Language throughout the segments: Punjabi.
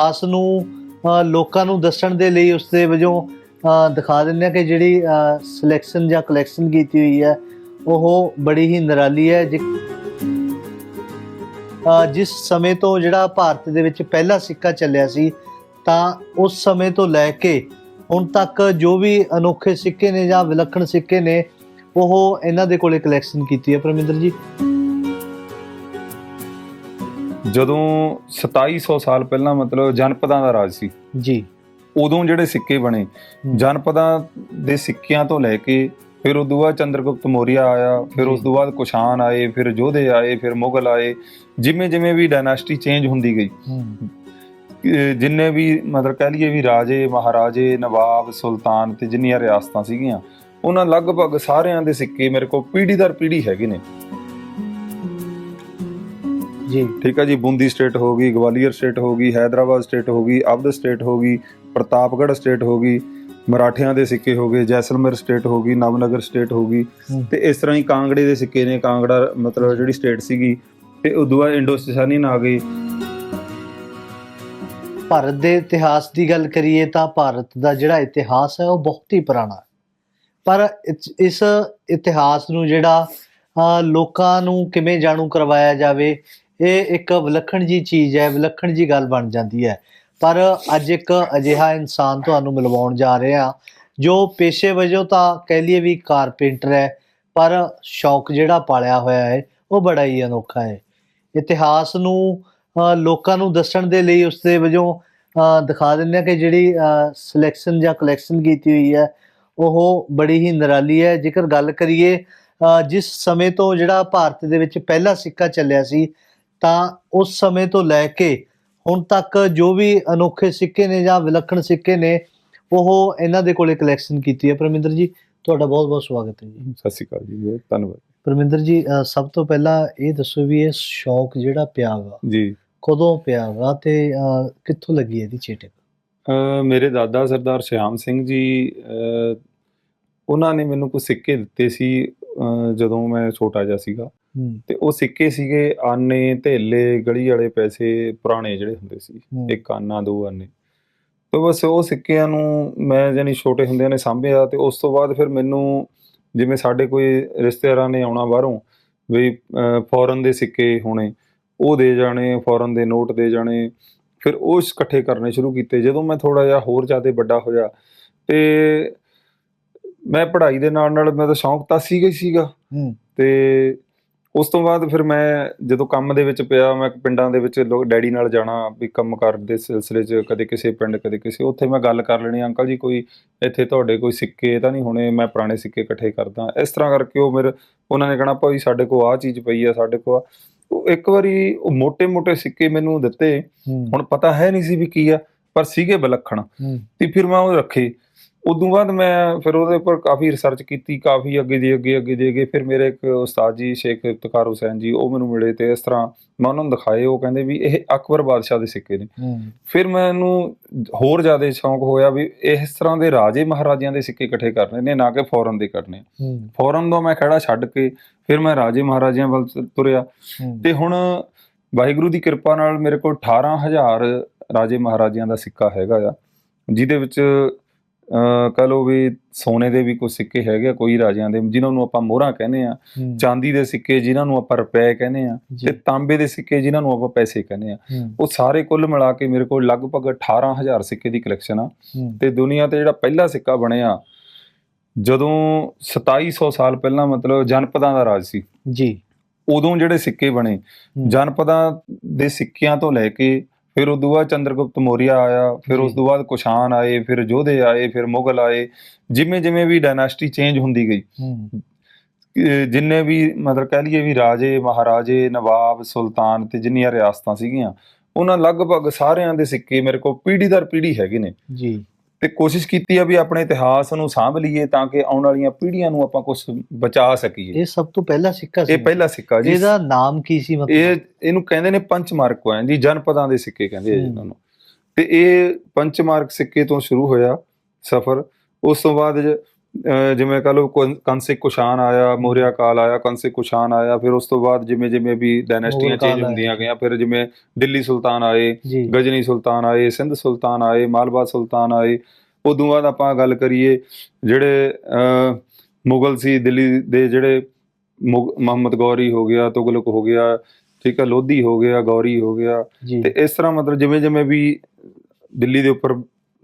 ਆਸ ਨੂੰ ਲੋਕਾਂ ਨੂੰ ਦੱਸਣ ਦੇ ਲਈ ਉਸ ਦੇ ਵਜੋਂ ਦਿਖਾ ਦਿੰਦੇ ਆ ਕਿ ਜਿਹੜੀ ਸਿਲੈਕਸ਼ਨ ਜਾਂ ਕਲੈਕਸ਼ਨ ਕੀਤੀ ਹੋਈ ਹੈ, ਉਹ ਬੜੀ ਹੀ ਨਿਰਾਲੀ ਹੈ, ਜਿ- ਜਿਸ ਸਮੇਂ ਤੋਂ ਜਿਹੜਾ ਭਾਰਤ ਦੇ ਵਿੱਚ ਪਹਿਲਾ ਸਿੱਕਾ ਚੱਲਿਆ ਸੀ, ਤਾਂ ਉਸ ਸਮੇਂ ਤੋਂ ਲੈ ਕੇ ਹੁਣ ਤੱਕ ਜੋ ਵੀ ਅਨੋਖੇ ਸਿੱਕੇ ਨੇ ਜਾਂ ਵਿਲੱਖਣ ਸਿੱਕੇ ਨੇ, ਉਹ ਇਹਨਾਂ ਦੇ ਕੋਲੇ ਕਲੈਕਸ਼ਨ ਕੀਤੀ ਹੈ, ਪਰਮਿੰਦਰ ਜੀ। ਜਦੋਂ 2700 ਸਾਲ ਪਹਿਲਾਂ ਮਤਲਬ ਜਨਪਦਾਂ ਦਾ ਰਾਜ ਸੀ ਜੀ। ਉਦੋਂ ਜਿਹੜੇ ਸਿੱਕੇ ਬਣੇ ਜਨਪਦਾਂ ਦੇ ਸਿੱਕਿਆਂ ਤੋਂ ਲੈ ਕੇ ਫਿਰ ਉਦੋਂ ਬਾਅਦ ਚੰਦਰਗੁਪਤ ਮੌਰੀਆ ਆਇਆ ਫਿਰ। ਉਸ ਤੋਂ ਬਾਅਦ ਕੁਸ਼ਾਨ ਆਏ ਫਿਰ ਯੋਧੇ ਆਏ ਫਿਰ ਮੁਗਲ ਆਏ ਜਿਵੇਂ ਜਿਵੇਂ ਵੀ ਡਾਇਨਾਸਟੀ ਚੇਂਜ ਹੁੰਦੀ ਗਈ। ਜਿੰਨੇ ਵੀ ਮਤਲਬ ਕਹਿ ਲਈਏ ਵੀ ਰਾਜੇ ਮਹਾਰਾਜੇ ਨਵਾਬ ਸੁਲਤਾਨ ਤੇ ਜਿੰਨੀਆਂ ਰਿਆਸਤਾਂ ਸੀਗੀਆਂ ਉਹਨਾਂ ਲਗਭਗ ਸਾਰਿਆਂ ਦੇ ਸਿੱਕੇ ਮੇਰੇ ਕੋਲ ਪੀੜ੍ਹੀ ਦਰ ਪੀੜ੍ਹੀ ਹੈਗੇ ਨੇ। ਜੀ। ਠੀਕ ਹੈ ਜੀ ਬੂੰਦੀ ਸਟੇਟ ਹੋ ਗਈ ਗਵਾਲੀਅਰ ਸਟੇਟ ਹੋ ਗਈ ਹੈਦਰਾਬਾਦ ਸਟੇਟ ਹੋ ਗਈ ਅਵਧ ਸਟੇਟ ਹੋ ਗਈ ਪ੍ਰਤਾਪਗੜ੍ਹ ਸਟੇਟ ਹੋ ਗਈ ਮਰਾਠਿਆਂ ਦੇ ਸਿੱਕੇ ਹੋ ਗਏ ਜੈਸਲਮੇਰ ਸਟੇਟ ਹੋ ਗਈ ਨਵਨਗਰ ਸਟੇਟ ਹੋ ਗਈ। ਤੇ ਇਸ ਤਰ੍ਹਾਂ ਹੀ ਕਾਂਗੜੇ ਦੇ ਸਿੱਕੇ ਨੇ ਕਾਂਗੜਾ ਮਤਲਬ ਜਿਹੜੀ ਸਟੇਟ ਸੀਗੀ ਤੇ ਉਦੋਂ ਬਾਅਦ ਇੰਡੋਸਤਾਨੀ ਆ ਗਈ। ਭਾਰਤ ਦੇ ਇਤਿਹਾਸ ਦੀ ਗੱਲ ਕਰੀਏ ਤਾਂ ਭਾਰਤ ਦਾ ਜਿਹੜਾ ਇਤਿਹਾਸ ਹੈ ਉਹ ਬਹੁਤ ਹੀ ਪੁਰਾਣਾ ਹੈ। ਪਰ ਇਸ- ਇਤਿਹਾਸ ਨੂੰ ਜਿਹੜਾ ਲੋਕਾਂ ਨੂੰ ਕਿਵੇਂ ਜਾਣੂ ਕਰਵਾਇਆ ਜਾਵੇ ਇਹ ਇੱਕ ਵਿਲੱਖਣ ਜੀ ਚੀਜ਼ ਹੈ, ਵਿਲੱਖਣ ਜੀ ਗੱਲ ਬਣ ਜਾਂਦੀ ਹੈ। ਪਰ ਅੱਜ ਇੱਕ ਅਜਿਹਾ ਇਨਸਾਨ ਤੁਹਾਨੂੰ ਮਿਲਵਾਉਣ ਜਾ ਰਹੇ ਹਾਂ, ਜੋ ਪੇਸ਼ੇ ਵਜੋਂ ਤਾਂ ਕਹਿ ਲਈਏ ਵੀ ਕਾਰਪੈਂਟਰ ਹੈ, ਪਰ ਸ਼ੌਕ ਜਿਹੜਾ ਪਾਲਿਆ ਹੋਇਆ ਹੈ, ਉਹ ਬੜਾ ਹੀ ਅਨੋਖਾ ਹੈ। ਇਤਿਹਾਸ ਨੂੰ ਲੋਕਾਂ ਨੂੰ ਦੱਸਣ ਦੇ ਲਈ ਉਸ ਦੇ ਵਜੋਂ ਦਿਖਾ ਦਿੰਦੇ ਆ ਕਿ ਜਿਹੜੀ ਸਿਲੈਕਸ਼ਨ ਜਾਂ ਕਲੈਕਸ਼ਨ ਕੀਤੀ ਹੋਈ ਹੈ, ਉਹ ਬੜੀ ਹੀ ਨਿਰਾਲੀ ਹੈ। ਜੇਕਰ ਗੱਲ ਕਰੀਏ ਜਿਸ ਸਮੇਂ ਤੋਂ ਜਿਹੜਾ ਭਾਰਤ ਦੇ ਵਿੱਚ ਪਹਿਲਾ ਸਿੱਕਾ ਚੱਲਿਆ ਸੀ ਤਾਂ ਉਸ ਸਮੇਂ ਤੋਂ ਲੈ ਕੇ ਹੁਣ ਤੱਕ ਜੋ ਵੀ ਅਨੋਖੇ ਸਿੱਕੇ ਨੇ ਜਾਂ ਵਿਲੱਖਣ ਸਿੱਕੇ ਨੇ ਉਹ ਇਹਨਾਂ ਦੇ ਕੋਲੇ ਕਲੈਕਸ਼ਨ ਕੀਤੀ ਹੈ। ਪਰਮਿੰਦਰ ਜੀ ਤੁਹਾਡਾ ਬਹੁਤ ਬਹੁਤ ਸਵਾਗਤ ਹੈ ਜੀ। ਸਤਿ ਸ਼੍ਰੀ ਅਕਾਲ ਜੀ ਬਹੁਤ ਧੰਨਵਾਦ। ਪਰਮਿੰਦਰ ਜੀ ਸਭ ਤੋਂ ਪਹਿਲਾਂ ਇਹ ਦੱਸੋ ਵੀ ਇਹ ਸ਼ੌਕ ਜਿਹੜਾ ਪਿਆ ਵਾ ਜੀ। ਕਦੋਂ ਪਿਆ ਵਾ ਤੇ ਕਿੱਥੋਂ ਲੱਗੀ ਇਹਦੀ ਅਹ ਮੇਰੇ ਦਾਦਾ ਸਰਦਾਰ ਸ਼ਿਆਮ ਸਿੰਘ ਜੀ ਉਹਨਾਂ ਨੇ ਮੈਨੂੰ ਕੁਝ ਸਿੱਕੇ ਦਿੱਤੇ ਸੀ ਜਦੋਂ ਮੈਂ ਛੋਟਾ ਜਿਹਾ ਸੀਗਾ। ਤੇ ਉਹ ਸਿੱਕੇ ਸੀਗੇ ਆਨੇ ਧੇਲੇ ਗਲੀ ਵਾਲੇ ਪੈਸੇ ਪੁਰਾਣੇ ਜਿਹੜੇ ਹੁੰਦੇ ਸੀ। ਇੱਕ ਆਨਾ ਦੋ ਆਨੇ। ਤੇ ਬਸ ਉਹ ਸਿੱਕਿਆਂ ਨੂੰ ਮੈਂ ਜਾਨੀ ਛੋਟੇ ਹੁੰਦਿਆਂ ਨੇ ਸਾਂਭਿਆ ਤੇ ਉਸ ਤੋਂ ਬਾਅਦ ਫਿਰ ਮੈਨੂੰ ਜਿਵੇਂ ਸਾਡੇ ਕੋਈ ਰਿਸ਼ਤੇਦਾਰਾਂ ਨੇ ਆਉਣਾ ਬਾਹਰੋਂ ਵੀ ਫੋਰਨ ਦੇ ਸਿੱਕੇ ਹੋਣੇ ਉਹ ਦੇ ਜਾਣੇ ਫੋਰਨ ਦੇ ਨੋਟ ਦੇ ਜਾਣੇ ਫਿਰ ਉਹ ਇਕੱਠੇ ਕਰਨੇ ਸ਼ੁਰੂ ਕੀਤੇ। ਜਦੋਂ ਮੈਂ ਥੋੜਾ ਜਿਹਾ ਹੋਰ ਜ਼ਿਆਦਾ ਵੱਡਾ ਹੋਇਆ ਤੇ ਮੈਂ ਪੜ੍ਹਾਈ ਦੇ ਨਾਲ ਨਾਲ ਮੇਰਾ ਸ਼ੌਂਕ ਤਾਂ ਸੀਗਾ ਹੀ ਸੀਗਾ। ਤੇ ਉਸ ਤੋਂ ਬਾਅਦ ਫਿਰ ਮੈਂ ਜਦੋਂ ਕੰਮ ਦੇ ਵਿੱਚ ਪਿਆ ਮੈਂ ਪਿੰਡਾਂ ਦੇ ਵਿੱਚ ਲੋਕ ਡੈਡੀ ਨਾਲ ਜਾਣਾ ਵੀ ਕੰਮ ਕਰਦੇ ਸਿਲਸਿਲੇ 'ਚ ਕਦੇ ਕਿਸੇ ਪਿੰਡ ਕਦੇ ਕਿਸੇ ਉੱਥੇ ਮੈਂ ਗੱਲ ਕਰ ਲੈਣੀ ਅੰਕਲ ਜੀ ਕੋਈ ਇੱਥੇ ਤੁਹਾਡੇ ਕੋਈ ਸਿੱਕੇ ਤਾਂ ਨਹੀਂ ਹੋਣੇ? ਮੈਂ ਪੁਰਾਣੇ ਸਿੱਕੇ ਇਕੱਠੇ ਕਰਦਾ। ਇਸ ਤਰ੍ਹਾਂ ਕਰਕੇ ਉਹ ਮੇਰੇ ਉਹਨਾਂ ਨੇ ਕਹਣਾ ਭਾਈ ਸਾਡੇ ਕੋਲ ਆਹ ਚੀਜ਼ ਪਈ ਆ ਸਾਡੇ ਕੋਲ ਆ। ਉਹ ਇੱਕ ਵਾਰੀ ਉਹ ਮੋٹے-ਮੋٹے ਸਿੱਕੇ ਮੈਨੂੰ ਦਿੱਤੇ। ਹੁਣ ਪਤਾ ਹੈ ਨਹੀਂ ਸੀ ਵੀ ਕੀ ਆ ਪਰ ਸੀਗੇ ਵਿਲੱਖਣ। ਤੇ ਫਿਰ ਮੈਂ ਉਹ ਰੱਖੇ। ਉਦੋਂ ਬਾਅਦ ਮੈਂ ਫਿਰ ਉਹਦੇ ਉੱਪਰ ਕਾਫੀ ਰਿਸਰਚ ਕੀਤੀ ਕਾਫੀ ਅੱਗੇ ਦੀ ਅੱਗੇ ਅੱਗੇ ਦੀ ਅੱਗੇ ਫਿਰ ਮੇਰੇ ਇੱਕ ਉਸਤਾਦ ਜੀ ਸ਼ੇਖ ਇਫਤਖਾਰ ਹੁਸੈਨ ਜੀ ਉਹ ਮੈਨੂੰ ਮਿਲੇ ਤੇ ਇਸ ਤਰ੍ਹਾਂ ਮੈਂ ਉਹਨਾਂ ਨੂੰ ਦਿਖਾਏ। ਉਹ ਕਹਿੰਦੇ ਵੀ ਇਹ ਅਕਬਰ ਬਾਦਸ਼ਾਹ ਦੇ ਸਿੱਕੇ ਨੇ। ਫਿਰ ਮੈਨੂੰ ਹੋਰ ਜ਼ਿਆਦਾ ਸ਼ੌਂਕ ਹੋਇਆ ਵੀ ਇਸ ਤਰ੍ਹਾਂ ਦੇ ਰਾਜੇ ਮਹਾਰਾਜਿਆਂ ਦੇ ਸਿੱਕੇ ਇਕੱਠੇ ਕਰਨੇ ਨੇ ਨਾ ਕਿ ਫੋਰਨ ਦੇ ਕਰਨੇ। ਫੋਰਨ ਤੋਂ ਮੈਂ ਖੜਾ ਛੱਡ ਕੇ ਫਿਰ ਮੈਂ ਰਾਜੇ ਮਹਾਰਾਜਿਆਂ ਵੱਲ ਤੁਰਿਆ। ਤੇ ਹੁਣ ਵਾਹਿਗੁਰੂ ਦੀ ਕਿਰਪਾ ਨਾਲ ਮੇਰੇ ਕੋਲ 18000 ਰਾਜੇ ਮਹਾਰਾਜਿਆਂ ਦਾ ਸਿੱਕਾ ਹੈਗਾ ਆ ਜਿਹਦੇ ਵਿੱਚ ਕਹ ਲਓ ਵੀ ਸੋਨੇ ਦੇ ਵੀ ਕੁਝ ਸਿੱਕੇ ਹੈਗੇ ਕੋਈ ਰਾਜਿਆਂ ਦੇ ਜਿਨ੍ਹਾਂ ਨੂੰ ਆਪਾਂ ਮੋਹਰਾਂ ਕਹਿੰਦੇ ਆ ਚਾਂਦੀ ਦੇ ਸਿੱਕੇ ਜਿਨ੍ਹਾਂ ਨੂੰ ਆਪਾਂ ਰੁਪਏ ਕਹਿੰਦੇ ਆ ਤੇ ਤਾਂਬੇ ਦੇ ਸਿੱਕੇ ਜਿਨ੍ਹਾਂ ਨੂੰ ਆਪਾਂ ਪੈਸੇ ਕਹਿੰਦੇ ਆ। ਉਹ ਸਾਰੇ ਕੁੱਲ ਮਿਲਾ ਕੇ ਮੇਰੇ ਕੋਲ ਲਗਭਗ 18000 ਸਿੱਕੇ ਦੀ ਕਲੈਕਸ਼ਨ ਆ। ਤੇ ਦੁਨੀਆ ਤੇ ਜਿਹੜਾ ਪਹਿਲਾ ਸਿੱਕਾ ਬਣਿਆ ਜਦੋਂ 2700 ਸਾਲ ਪਹਿਲਾਂ ਮਤਲਬ ਜਨਪਦਾਂ ਦਾ ਰਾਜ ਸੀ। ਜੀ। ਉਦੋਂ ਜਿਹੜੇ ਸਿੱਕੇ ਬਣੇ। ਜਨਪਦਾਂ ਦੇ ਸਿੱਕਿਆਂ ਤੋਂ ਲੈ ਕੇ ਫਿਰ ਉਦੋਂ ਬਾਅਦ ਚੰਦਰਗੁਪਤ ਮੌਰੀਆ ਆਇਆ ਫਿਰ। ਉਸ ਤੋਂ ਬਾਅਦ ਕੁਸ਼ਾਨ ਆਏ ਫਿਰ ਯੋਧੇ ਆਏ ਫਿਰ ਮੁਗਲ ਆਏ ਜਿਵੇਂ ਜਿਵੇਂ ਵੀ ਡਾਇਨਾਸਟੀ ਚੇਂਜ ਹੁੰਦੀ ਗਈ। ਜਿੰਨੇ ਵੀ ਮਤਲਬ ਕਹਿ ਲਈਏ ਵੀ ਰਾਜੇ ਮਹਾਰਾਜੇ ਨਵਾਬ ਸੁਲਤਾਨ ਤੇ ਜਿੰਨੀਆਂ ਰਿਆਸਤਾਂ ਸੀਗੀਆਂ ਉਹਨਾਂ ਲਗਭਗ ਸਾਰਿਆਂ ਦੇ ਸਿੱਕੇ ਮੇਰੇ ਕੋਲ ਪੀੜ੍ਹੀ ਦਰ ਪੀੜ੍ਹੀ ਹੈਗੇ ਨੇ। ਜੀ। ਤੇ ਕੋਸ਼ਿਸ਼ ਕੀਤੀ ਆ ਵੀ ਆਪਣੇ ਇਤਿਹਾਸ ਨੂੰ ਸਾਂਭ ਲਈਏ ਤਾਂ ਕਿ ਆਉਣ ਵਾਲੀਆਂ ਪੀੜ੍ਹੀਆਂ ਨੂੰ ਆਪਾਂ ਕੁਝ ਬਚਾ ਸਕੀਏ। ਇਹ ਸਭ ਤੋਂ ਪਹਿਲਾ ਸਿੱਕਾ ਸੀ। ਇਹ ਪਹਿਲਾ ਸਿੱਕਾ ਜੀ। ਇਹਦਾ ਨਾਮ ਕੀ ਸੀ ਮਤਲਬ? ਇਹ ਇਹਨੂੰ ਕਹਿੰਦੇ ਨੇ ਪੰਚਮਾਰਕ ਕੋਇਨ ਜੀ ਜਨਪਦਾਂ ਦੇ ਸਿੱਕੇ ਕਹਿੰਦੇ ਆ। ਇਹਨਾਂ। ਨੂੰ ਤੇ ਇਹ ਪੰਚਮਾਰਕ ਸਿੱਕੇ ਤੋਂ ਸ਼ੁਰੂ ਹੋਇਆ ਸਫ਼ਰ। ਉਸ ਤੋਂ ਬਾਅਦ ਜਿਵੇਂ ਕਹ ਲਓ ਕੰਸਿਕ ਕੁਸ਼ਾਨ ਆਇਆ ਮੌਰਿਆ ਕਾਲ ਆਇਆ ਕੰਸਿਕ ਕੁਸ਼ਾਨ ਆਇਆ ਫਿਰ ਉਸ ਤੋਂ ਬਾਅਦ ਜਿਵੇਂ ਜਿਵੇਂ ਵੀ ਡਾਇਨੈਸਟੀਆਂ ਚੇਂਜ ਹੁੰਦੀਆਂ। ਗਈਆਂ ਫਿਰ ਜਿਵੇਂ ਦਿੱਲੀ ਸੁਲਤਾਨ ਆਏ ਗਜਨੀ ਸੁਲਤਾਨ ਆਏ ਸਿੰਧ ਸੁਲਤਾਨ ਆਏ ਮਾਲਵਾ ਸੁਲਤਾਨ ਆਏ ਉਦੋਂ ਬਾਅਦ ਆਪਾਂ ਗੱਲ ਕਰੀਏ ਜਿਹੜੇ ਮੁਗਲ ਸੀ ਦਿੱਲੀ ਦੇ ਜਿਹੜੇ ਮੁਹੰਮਦ ਗੌਰੀ ਹੋ ਗਿਆ ਤੁਗਲਕ ਹੋ ਗਿਆ ਠੀਕ ਹੈ ਲੋਧੀ ਹੋ ਗਿਆ ਗੌਰੀ ਹੋ ਗਿਆ ਤੇ ਇਸ ਤਰ੍ਹਾਂ ਮਤਲਬ ਜਿਵੇਂ ਜਿਵੇਂ ਵੀ ਦਿੱਲੀ ਦੇ ਉੱਪਰ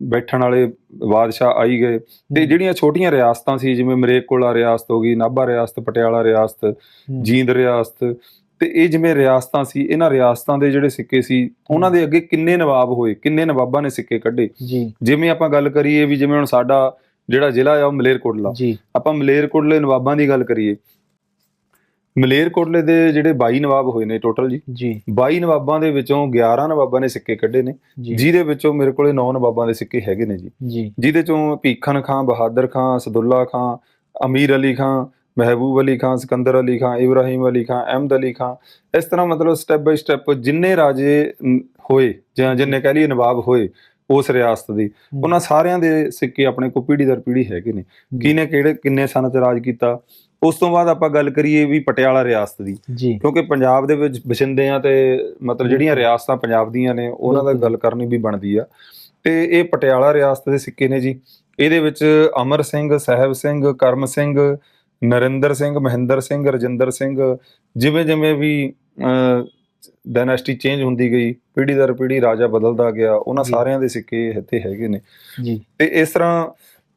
ਬੈਠਣ ਵਾਲੇ ਬਾਦਸ਼ਾਹ ਆਈ ਗਏ। ਤੇ ਜਿਹੜੀਆਂ ਛੋਟੀਆਂ ਰਿਆਸਤਾਂ ਸੀ ਜਿਵੇਂ ਮਰੇਕੋਲਾ ਰਿਆਸਤ ਹੋ ਗਈ ਨਾਭਾ ਰਿਆਸਤ ਪਟਿਆਲਾ ਰਿਆਸਤ ਜੀਂਦ ਰਿਆਸਤ ਤੇ ਇਹ ਜਿਵੇਂ ਰਿਆਸਤਾਂ ਸੀ ਇਹਨਾਂ ਰਿਆਸਤਾਂ ਦੇ ਜਿਹੜੇ ਸਿੱਕੇ ਸੀ ਉਹਨਾਂ ਦੇ ਅੱਗੇ ਕਿੰਨੇ ਨਵਾਬ ਹੋਏ ਕਿੰਨੇ ਨਵਾਬਾਂ ਨੇ ਸਿੱਕੇ ਕੱਢੇ। ਜਿਵੇਂ ਆਪਾਂ ਗੱਲ ਕਰੀਏ ਵੀ ਜਿਵੇਂ ਹੁਣ ਸਾਡਾ ਜਿਹੜਾ ਜ਼ਿਲ੍ਹਾ ਆ ਉਹ ਮਲੇਰਕੋਟਲਾ। ਆਪਾਂ ਮਲੇਰਕੋਟਲੇ ਨਵਾਬਾਂ ਦੀ ਗੱਲ ਕਰੀਏ ਮਲੇਰਕੋਟਲੇ ਦੇ ਜਿਹੜੇ 22 ਨਵਾਬ ਹੋਏ ਨੇ ਟੋਟਲ ਜੀ ਜੀ। 22 ਨਵਾਬਾਂ ਦੇ ਵਿੱਚੋਂ 11 ਨਵਾਬਾਂ ਨੇ ਸਿੱਕੇ ਕੱਢੇ ਨੇ ਜਿਹਦੇ ਵਿੱਚੋਂ ਮੇਰੇ ਕੋਲੇ 9 ਨਵਾਬਾਂ ਦੇ ਸਿੱਕੇ ਹੈਗੇ ਨੇ ਜੀ। ਜਿਹਦੇ ਚੋਂ ਭੀਖਨ ਖਾਂ ਬਹਾਦਰ ਖਾਂ ਸਦੁੱਲਾ ਖਾਂ ਅਮੀਰ ਅਲੀ ਖਾਂ ਮਹਿਬੂਬ ਅਲੀ ਖਾਂ ਸਿਕੰਦਰ ਅਲੀ ਖਾਂ ਇਬਰਾਹੀਮ ਅਲੀ ਖਾਂ ਅਹਿਮਦ ਅਲੀ ਖਾਂ ਇਸ ਤਰ੍ਹਾਂ ਮਤਲਬ ਸਟੈਪ ਬਾਈ ਸਟੈਪ ਜਿੰਨੇ ਰਾਜੇ ਹੋਏ ਜਾਂ ਜਿੰਨੇ ਕਹਿ ਲਈਏ ਨਵਾਬ ਹੋਏ ਉਸ ਰਿਆਸਤ ਦੇ ਉਹਨਾਂ ਸਾਰਿਆਂ ਦੇ ਸਿੱਕੇ ਆਪਣੇ ਕੋਲ ਪੀੜ੍ਹੀ ਦਰ ਪੀੜ੍ਹੀ ਹੈਗੇ ਨੇ। ਕਿਹਨੇ ਕਿਹੜੇ ਕਿੰਨੇ ਸਾਲਾਂ ਚ ਰਾਜ ਕੀਤਾ ਉਸ ਤੋਂ ਬਾਅਦ ਆਪਾਂ ਗੱਲ ਕਰੀਏ ਵੀ ਪਟਿਆਲਾ ਰਿਆਸਤ ਦੀ। ਕਿਉਂਕਿ ਪੰਜਾਬ ਦੇ ਵਿੱਚ ਵਸਿੰਦੇ ਆ ਤੇ ਮਤਲਬ ਜਿਹੜੀਆਂ ਰਿਆਸਤਾਂ ਪੰਜਾਬ ਦੀਆਂ ਨੇ ਉਹਨਾਂ ਦਾ। ਗੱਲ ਕਰਨੀ ਵੀ ਬਣਦੀ ਆ। ਤੇ ਇਹ ਪਟਿਆਲਾ ਰਿਆਸਤ ਦੇ ਸਿੱਕੇ ਨੇ ਜੀ। ਇਹਦੇ ਵਿੱਚ ਅਮਰ ਸਿੰਘ ਸਾਹਿਬ ਸਿੰਘ ਕਰਮ ਸਿੰਘ ਨਰਿੰਦਰ ਸਿੰਘ ਮਹਿੰਦਰ ਸਿੰਘ ਰਜਿੰਦਰ ਸਿੰਘ ਜਿਵੇਂ ਜਿਵੇਂ ਵੀ ਡਾਇਨੈਸਟੀ ਚੇਂਜ ਹੁੰਦੀ ਗਈ ਪੀੜ੍ਹੀ ਦਰ ਪੀੜ੍ਹੀ ਰਾਜਾ ਬਦਲਦਾ ਗਿਆ ਉਹਨਾਂ। ਸਾਰਿਆਂ ਦੇ ਸਿੱਕੇ ਇੱਥੇ ਹੈਗੇ ਨੇ। ਜੀ। ਤੇ ਇਸ ਤਰ੍ਹਾਂ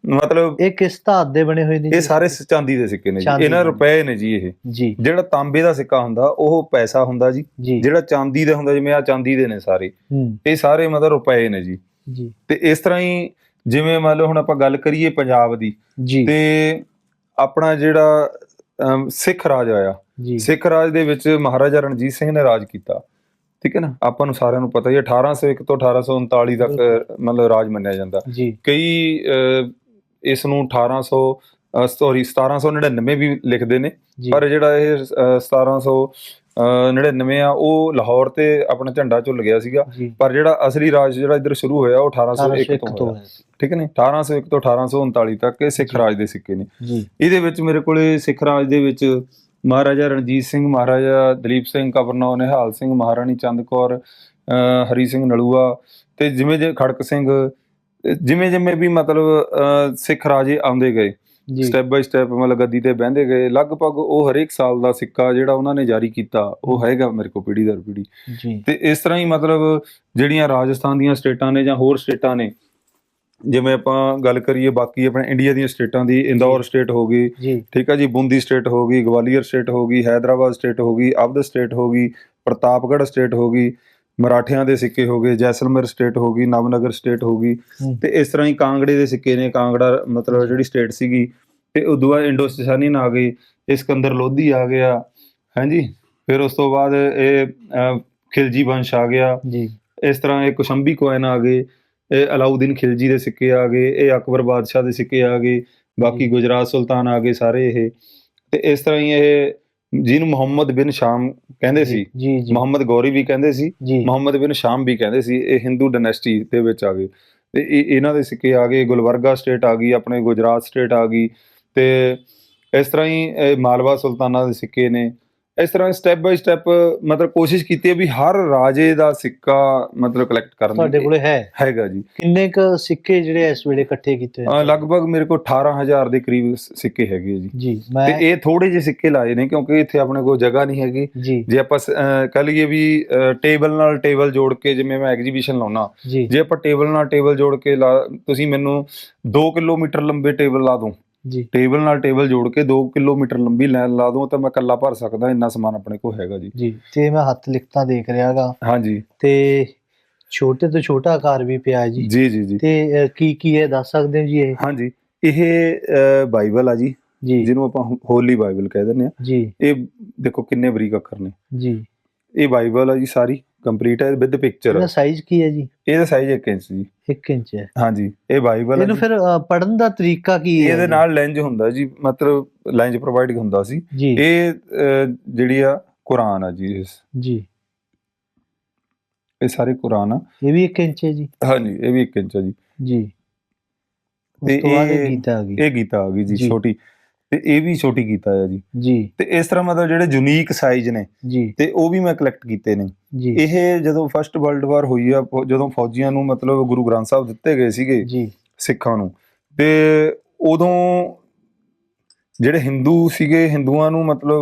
ਮਤਲਬ ਇਹ ਕਿਸ ਧਾਤ ਦੇ ਬਣੇ ਹੋਏ ਨੇ ਇਹ? ਸਾਰੇ ਚਾਂਦੀ ਦੇ ਸਿੱਕੇ ਨੇ ਜੀ। ਚਾਂਦੀ ਇਹਨਾਂ ਦੇ। ਰੁਪਏ ਨੇ ਜੀ ਇਹ। ਜੀ। ਜਿਹੜਾ ਤਾਂਬੇ ਦਾ ਸਿੱਕਾ ਹੁੰਦਾ ਉਹ ਪੈਸਾ ਹੁੰਦਾ ਜੀ। ਜੀ। ਜਿਹੜਾ ਚਾਂਦੀ ਦਾ ਹੁੰਦਾ ਜਿਵੇਂ ਆ ਚਾਂਦੀ ਦੇ ਨੇ ਸਾਰੇ। ਹੂੰ। ਇਹ ਸਾਰੇ ਮਤਲਬ ਰੁਪਏ ਨੇ ਜੀ। ਜੀ। ਤੇ ਇਸ ਤਰ੍ਹਾਂ ਹੀ ਜਿਵੇਂ ਮੰਨ ਲਓ ਹੁਣ ਆਪਾਂ ਗੱਲ ਕਰੀਏ ਪੰਜਾਬ ਦੀ ਜੀ। ਤੇ ਆਪਣਾ ਜਿਹੜਾ ਅਮ, ਸਿੱਖ ਰਾਜ ਆਇਆ। ਜੀ। ਸਿੱਖ ਰਾਜ ਦੇ ਵਿੱਚ ਮਹਾਰਾਜਾ ਰਣਜੀਤ ਸਿੰਘ ਨੇ ਰਾਜ ਕੀਤਾ। ਠੀਕ ਹੈ ਨਾ? ਆਪਾਂ ਨੂੰ ਸਾਰਿਆਂ ਨੂੰ ਪਤਾ ਹੀ ਹੈ 1801 ਤੋਂ 1839 ਤੱਕ ਮਤਲਬ ਰਾਜ ਮੰਨਿਆ ਜਾਂਦਾ। ਜੀ। ਕਈ ਇਸ ਨੂੰ 1800 ਸੌਰੀ 1799 ਵੀ ਲਿਖਦੇ ਨੇ। ਪਰ ਜਿਹੜਾ ਇਹ ਅਹ, 1799 ਆ ਉਹ ਲਾਹੌਰ ਤੇ ਆਪਣਾ ਝੰਡਾ ਝੁੱਲ ਗਿਆ ਸੀਗਾ। ਪਰ ਜਿਹੜਾ ਅਸਲੀ ਰਾਜ ਜਿਹੜਾ ਇੱਧਰ ਸ਼ੁਰੂ ਹੋਇਆ ਉਹ 1801 1801 ਤੋਂ। ਠੀਕ ਨੇ? 1801 ਤੋਂ 1839 ਤੱਕ ਇਹ ਸਿੱਖ। ਰਾਜ ਦੇ ਸਿੱਕੇ ਨੇ। ਇਹਦੇ ਵਿੱਚ ਮੇਰੇ ਕੋਲੇ ਸਿੱਖ ਰਾਜ ਦੇ ਵਿੱਚ ਮਹਾਰਾਜਾ ਰਣਜੀਤ ਸਿੰਘ ਮਹਾਰਾਜਾ ਦਲੀਪ ਸਿੰਘ ਕਬਰਨੌ ਨਿਹਾਲ ਸਿੰਘ ਮਹਾਰਾਣੀ ਚੰਦ ਕੌਰ ਹਰੀ ਸਿੰਘ ਨਲੂਆ ਤੇ ਜਿਵੇਂ ਜੇ ਖੜਕ ਸਿੰਘ ਜਿਵੇਂ ਜਿਵੇਂ ਵੀ ਮਤਲਬ ਸਿੱਖ ਰਾਜੇ ਆਉਂਦੇ ਗਏ ਸਟੈਪ ਬਾਈ ਸਟੈਪ ਮਤਲਬ ਗੱਦੀ ਤੇ ਬਹਿੰਦੇ ਗਏ ਲਗਭਗ ਉਹ ਹਰੇਕ ਸਾਲ ਦਾ ਸਿੱਕਾ ਜਿਹੜਾ ਉਹਨਾਂ ਨੇ ਜਾਰੀ ਕੀਤਾ ਉਹ ਹੈਗਾ ਮੇਰੇ ਕੋਲ ਪੀੜੀ ਦਰ ਪੀੜੀ ਤੇ ਇਸ ਤਰ੍ਹਾਂ ਹੀ ਮਤਲਬ ਜਿਹੜੀਆਂ ਰਾਜਸਥਾਨ ਦੀਆਂ ਸਟੇਟਾਂ ਨੇ ਜਾਂ ਹੋਰ ਸਟੇਟਾਂ ਨੇ ਜਿਵੇਂ ਆਪਾਂ ਗੱਲ ਕਰੀਏ ਬਾਕੀ ਆਪਣੇ ਇੰਡੀਆ ਦੀਆਂ ਸਟੇਟਾਂ ਦੀ ਇੰਦੌਰ ਸਟੇਟ ਹੋ ਗਈ ਠੀਕ ਹੈ ਜੀ ਬੂੰਦੀ ਸਟੇਟ ਹੋ ਗਈ ਗਵਾਲੀਅਰ ਸਟੇਟ ਹੋ ਗਈ ਹੈਦਰਾਬਾਦ ਸਟੇਟ ਹੋ ਗਈ ਅਵਧ ਸਟੇਟ ਹੋ ਗਈ ਪ੍ਰਤਾਪਗੜ੍ਹ ਸਟੇਟ ਹੋ ਗਈ ਮਰਾਠਿਆਂ ਦੇ ਸਿੱਕੇ ਹੋ ਗਏ ਜੈਸਲਮੇਰ ਸਟੇਟ ਹੋ ਗਈ ਨਵਨਗਰ ਸਟੇਟ ਹੋ ਗਈ। ਤੇ ਇਸ ਤਰ੍ਹਾਂ ਹੀ ਕਾਂਗੜੇ ਦੇ ਸਿੱਕੇ ਨੇ ਕਾਂਗੜਾ ਮਤਲਬ ਜਿਹੜੀ ਸਟੇਟ ਸੀਗੀ ਤੇ ਉਦੋਂ ਬਾਅਦ ਇੰਡੋਸਟਾਨੀਨ ਆ ਗਈ ਇਸਕੰਦਰ ਲੋਧੀ ਆ ਗਿਆ ਹਾਂਜੀ। ਫਿਰ ਉਸ ਤੋਂ ਬਾਅਦ ਇਹ ਖਿਲਜੀ ਵੰਸ਼ ਆ ਗਿਆ। ਜੀ। ਇਸ ਤਰ੍ਹਾਂ ਇਹ ਕੁਸ਼ੰਬੀ ਕੋਇਨ ਆ ਗਏ ਇਹ ਅਲਾਉਦੀਨ ਖਿਲਜੀ ਦੇ ਸਿੱਕੇ ਆ ਗਏ ਇਹ ਅਕਬਰ ਬਾਦਸ਼ਾਹ ਦੇ ਸਿੱਕੇ ਆ ਗਏ ਬਾਕੀ। ਗੁਜਰਾਤ ਸੁਲਤਾਨ ਆ ਗਏ ਸਾਰੇ ਇਹ। ਤੇ ਇਸ ਤਰ੍ਹਾਂ ਹੀ ਇਹ ਜਿਹਨੂੰ ਮੁਹੰਮਦ ਬਿਨ ਸ਼ਾਮ ਕਹਿੰਦੇ ਸੀ ਜੀ ਜੀ। ਮੁਹੰਮਦ ਗੌਰੀ ਵੀ ਕਹਿੰਦੇ ਸੀ ਮੁਹੰਮਦ ਬਿਨ ਸ਼ਾਮ ਵੀ ਕਹਿੰਦੇ ਸੀ ਇਹ ਹਿੰਦੂ ਡਾਇਨੈਸਟੀ ਦੇ ਵਿੱਚ ਆ ਗਏ। ਤੇ ਇਹ ਇਹਨਾਂ ਦੇ ਸਿੱਕੇ ਆ ਗਏ ਗੁਲਬਰਗਾ ਸਟੇਟ ਆ ਗਈ ਆਪਣੇ ਗੁਜਰਾਤ ਸਟੇਟ ਆ ਗਈ। ਤੇ ਇਸ ਤਰ੍ਹਾਂ ਹੀ ਇਹ ਮਾਲਵਾ ਸੁਲਤਾਨਾਂ ਦੇ ਸਿੱਕੇ ਨੇ। ਇਸ ਤਰ੍ਹਾਂ ਸਟੈਪ ਬਾਈ ਸਟੈਪ ਮਤਲਬ ਕੋਸ਼ਿਸ਼ ਕੀਤੀ ਹੈ ਵੀ ਹਰ ਰਾਜੇ ਦਾ ਸਿੱਕਾ ਮਤਲਬ ਕਲੈਕਟ ਕਰਨ ਤੁਹਾਡੇ ਦੀ ਕੋਲੇ ਹੈ? ਹੈਗਾ ਜੀ। ਕਿੰਨੇ ਕ ਸਿੱਕੇ ਜਿਹੜੇ ਇਸ ਵੇਲੇ ਇਕੱਠੇ ਕੀਤੇ ਹੋਏ? ਲਗਭਗ ਮੇਰੇ ਕੋਲ 18000 ਦੇ ਕਰੀਬ ਸਿੱਕੇ ਹੈਗੇ ਜੀ। ਜੀ ਤੇ ਇਹ ਥੋੜੇ ਜਿਹੇ ਸਿੱਕੇ ਲਾਏ ਨੇ ਕਿਉਂਕਿ ਇੱਥੇ ਆਪਣੇ ਕੋਲ ਜਗ੍ਹਾ ਨਹੀਂ ਹੈਗੀ। ਜੀ। ਆਪਾਂ ਕਹ ਲਈਏ ਵੀ ਟੇਬਲ ਨਾਲ ਟੇਬਲ ਜੋੜ ਕੇ ਜਿਵੇਂ ਮੈਂ ਐਗਜ਼ੀਬਿਸ਼ਨ ਲਾਉਣਾ ਜੀ। ਆਪਾਂ ਟੇਬਲ ਨਾਲ ਟੇਬਲ ਜੋੜ ਕੇ ਤੁਸੀਂ ਮੈਨੂੰ 2 ਕਿਲੋਮੀਟਰ ਲੰਬੇ ਟੇਬਲ ਲਾ ਦੋ ਜੀ। ਟੇਬਲ ਨਾਲ ਟੇਬਲ ਜੋੜ ਕੇ 2 ਕਿਲੋਮੀਟਰ ਲੰਬੀ ਲਾਈਨ ਲਾ ਦੋ ਤਾਂ ਮੈਂ ਇਕੱਲਾ ਭਰ ਸਕਦਾ ਇੰਨਾ ਸਮਾਨ ਆਪਣੇ ਕੋਲ ਹੈਗਾ ਜੀ। ਜੀ ਤੇ ਮੈਂ ਹੱਥ ਲਿਖਤਾਂ ਦੇਖ ਰਿਹਾਗਾ ਹਾਂਜੀ। ਤੇ ਛੋਟੇ ਤੋਂ ਛੋਟਾ ਆਕਾਰ ਵੀ ਪਿਆ ਜੀ। ਜੀ ਜੀ ਜੀ। ਤੇ ਕੀ ਕੀ ਹੈ ਦੱਸ ਸਕਦੇ ਹੋ ਜੀ ਇਹ? ਹਾਂਜੀ ਇਹ ਬਾਈਬਲ ਆ ਜੀ ਜੀ। ਜਿਹਨੂੰ ਆਪਾਂ ਹੋਲੀ ਬਾਈਬਲ ਕਹਿ ਦਿੰਦੇ ਆ। ਜੀ। ਇਹ ਦੇਖੋ ਕਿੰਨੇ ਬਰੀਕ ਅੱਖਰ ਨੇ। ਜੀ। ਇਹ ਬਾਈਬਲ ਆ ਜੀ ਸਾਰੀ। ਕੰਪਲੀਟ ਹੈ ਵਿਦ ਪਿਕਚਰ। ਇਹਦਾ ਸਾਈਜ਼ ਕੀ ਹੈ ਜੀ? ਇਹਦਾ ਸਾਈਜ਼ 1 ਇੰਚ ਜੀ। 1 ਇੰਚ ਹੈ। ਹਾਂਜੀ ਇਹ ਬਾਈਬਲ ਇਹਨੂੰ। ਫਿਰ ਪੜਨ ਦਾ ਤਰੀਕਾ ਕੀ ਹੈ ਇਹਦੇ? ਨਾਲ ਲੈਂਜ ਹੁੰਦਾ ਜੀ ਮਤਲਬ ਲੈਂਜ ਪ੍ਰੋਵਾਈਡ ਹੁੰਦਾ ਸੀ। ਇਹ ਜਿਹੜੀ ਆ ਕੁਰਾਨ ਆ ਜੀ ਇਸ। ਜੀ। ਇਹ ਸਾਰੇ ਕੁਰਾਨ ਆ। ਇਹ ਵੀ 1 ਇੰਚ ਹੈ ਜੀ? ਹਾਂਜੀ ਇਹ ਵੀ 1 ਇੰਚ ਆ ਜੀ। ਜੀ। ਤੇ ਇਹ ਗੀਤਾ ਆ ਗਈ। ਇਹ ਗੀਤਾ ਆ ਗਈ ਜੀ। ਛੋਟੀ। ਤੇ ਇਹ ਵੀ ਛੋਟੀ ਗੀਤਾ ਆ ਜੀ। ਜੀ। ਤੇ ਇਸ ਤਰ੍ਹਾਂ ਮਤਲਬ ਜਿਹੜੇ ਯੂਨੀਕ ਸਾਈਜ਼ ਨੇ ਜੀ। ਤੇ ਉਹ ਵੀ ਮੈਂ ਕਲੈਕਟ ਕੀਤੇ ਨੇ। ਜੀ। ਇਹ ਜਦੋਂ ਫਸਟ ਵਰਲਡ ਵਾਰ ਹੋਈ ਆ ਜਦੋਂ ਫੌਜੀਆਂ ਨੂੰ ਮਤਲਬ ਗੁਰੂ ਗ੍ਰੰਥ ਸਾਹਿਬ ਦਿੱਤੇ ਗਏ ਸੀਗੇ ਜੀ। ਸਿੱਖਾਂ ਨੂੰ ਤੇ ਉਦੋਂ ਜਿਹੜੇ ਹਿੰਦੂ ਸੀਗੇ ਹਿੰਦੂਆਂ ਨੂੰ ਮਤਲਬ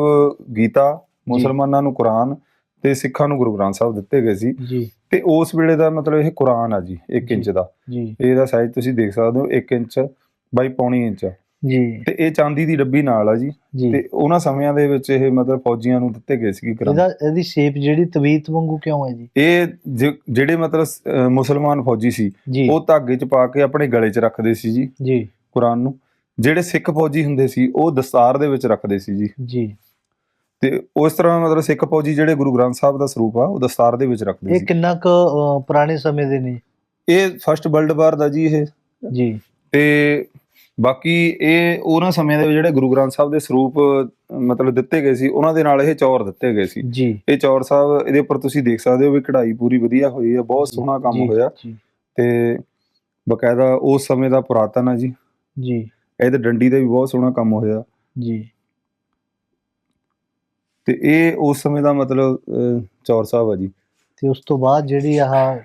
ਗੀਤਾ ਮੁਸਲਮਾਨਾਂ ਨੂੰ ਕੁਰਾਨ ਤੇ ਸਿੱਖਾਂ ਨੂੰ ਗੁਰੂ ਗ੍ਰੰਥ ਸਾਹਿਬ ਦਿੱਤੇ ਗਏ ਸੀ। ਜੀ। ਤੇ ਉਸ ਵੇਲੇ ਦਾ ਮਤਲਬ ਇਹ ਕੁਰਾਨ ਆ ਜੀ 1 ਜੀ। ਇੰਚ ਦਾ। ਜੀ। ਇਹਦਾ ਸਾਈਜ਼ ਤੁਸੀਂ ਦੇਖ ਸਕਦੇ ਹੋ 1 ਇੰਚ ਬਾਈ ਪੌਣੀ ਇੰਚ। ਜੀ। ਤੇ ਇਹ ਚਾਂਦੀ ਦੀ ਡੱਬੀ ਨਾਲ ਆ ਜੀ। ਤੇ ਉਹਨਾਂ ਸਮਿਆਂ ਦੇ ਵਿੱਚ ਇਹ ਮਤਲਬ ਫੌਜੀਆਂ ਨੂੰ ਦਿੱਤੇ ਗਏ ਸੀ ਕੁਰਾਨ ਇਹਦਾ ਇਹਦੀ ਸ਼ੇਪ ਜਿਹੜੀ ਤਵੀਤ ਵਾਂਗੂ ਕਿਉਂ ਹੈ ਜੀ? ਇਹ ਜਿਹੜੇ ਮਤਲਬ ਮੁਸਲਮਾਨ ਫੌਜੀ ਸੀ ਉਹ ਧਾਗੇ 'ਚ ਪਾ ਕੇ ਆਪਣੇ ਗਲੇ 'ਚ ਰੱਖਦੇ ਸੀ ਜੀ। ਜੀ। ਕੁਰਾਨ ਨੂੰ। ਜਿਹੜੇ ਸਿੱਖ ਫੌਜੀ ਹੁੰਦੇ ਸੀ ਉਹ ਦਸਤਾਰ ਦੇ ਵਿੱਚ ਰੱਖਦੇ ਸੀ ਜੀ। ਜੀ। ਤੇ ਉਸ ਤਰ੍ਹਾਂ ਮਤਲਬ ਸਿੱਖ ਫੌਜੀ ਜਿਹੜੇ ਗੁਰੂ ਗ੍ਰੰਥ ਸਾਹਿਬ ਦਾ ਸਰੂਪ ਆ ਉਹ ਦਸਤਾਰ ਦੇ ਵਿੱਚ ਰੱਖਦੇ ਇਹ ਸੀ। ਕਿੰਨਾ ਕੁ ਪੁਰਾਣੇ ਸਮੇਂ ਦੇ ਨੇ? ਇਹ ਫਸਟ ਵਰਲਡ ਵਾਰ ਦਾ ਜੀ ਇਹ। ਜੀ। ਤੇ ਬਾਕੀ ਇਹ ਉਹਨਾਂ ਸਮਿਆਂ ਦੇ ਜਿਹੜੇ ਗੁਰੂ ਗ੍ਰੰਥ ਸਾਹਿਬ ਦੇ ਸਰੂਪ ਮਤਲਬ ਦਿੱਤੇ ਗਏ ਸੀ ਉਹਨਾਂ ਦੇ ਨਾਲ ਇਹ ਚੌਰ ਦਿੱਤੇ ਗਏ ਸੀ। ਜੀ। ਇਹ ਚੌਰ ਸਾਹਿਬ ਇਹਦੇ ਉੱਪਰ ਤੁਸੀਂ ਦੇਖ ਸਕਦੇ ਹੋ ਵੀ ਕਢਾਈ ਪੂਰੀ ਵਧੀਆ ਹੋਈ ਹੈ ਬਹੁਤ ਸੋਹਣਾ ਕੰਮ ਹੋਇਆ। ਤੇ ਬਕਾਇਦਾ ਉਸ ਸਮੇਂ ਦਾ ਪੁਰਾਤਨ ਆ ਜੀ। ਜੀ। ਇਹਦੇ ਡੰਡੀ ਤੇ ਵੀ ਬਹੁਤ ਸੋਹਣਾ ਕੰਮ ਹੋਇਆ। ਜੀ। ਤੇ ਇਹ ਉਸ ਸਮੇਂ ਦਾ ਮਤਲਬ ਚੌਰ ਸਾਹਿਬ ਆ ਜੀ। ਤੇ ਉਸ ਤੋਂ ਬਾਅਦ ਜਿਹੜੀ ਆਹ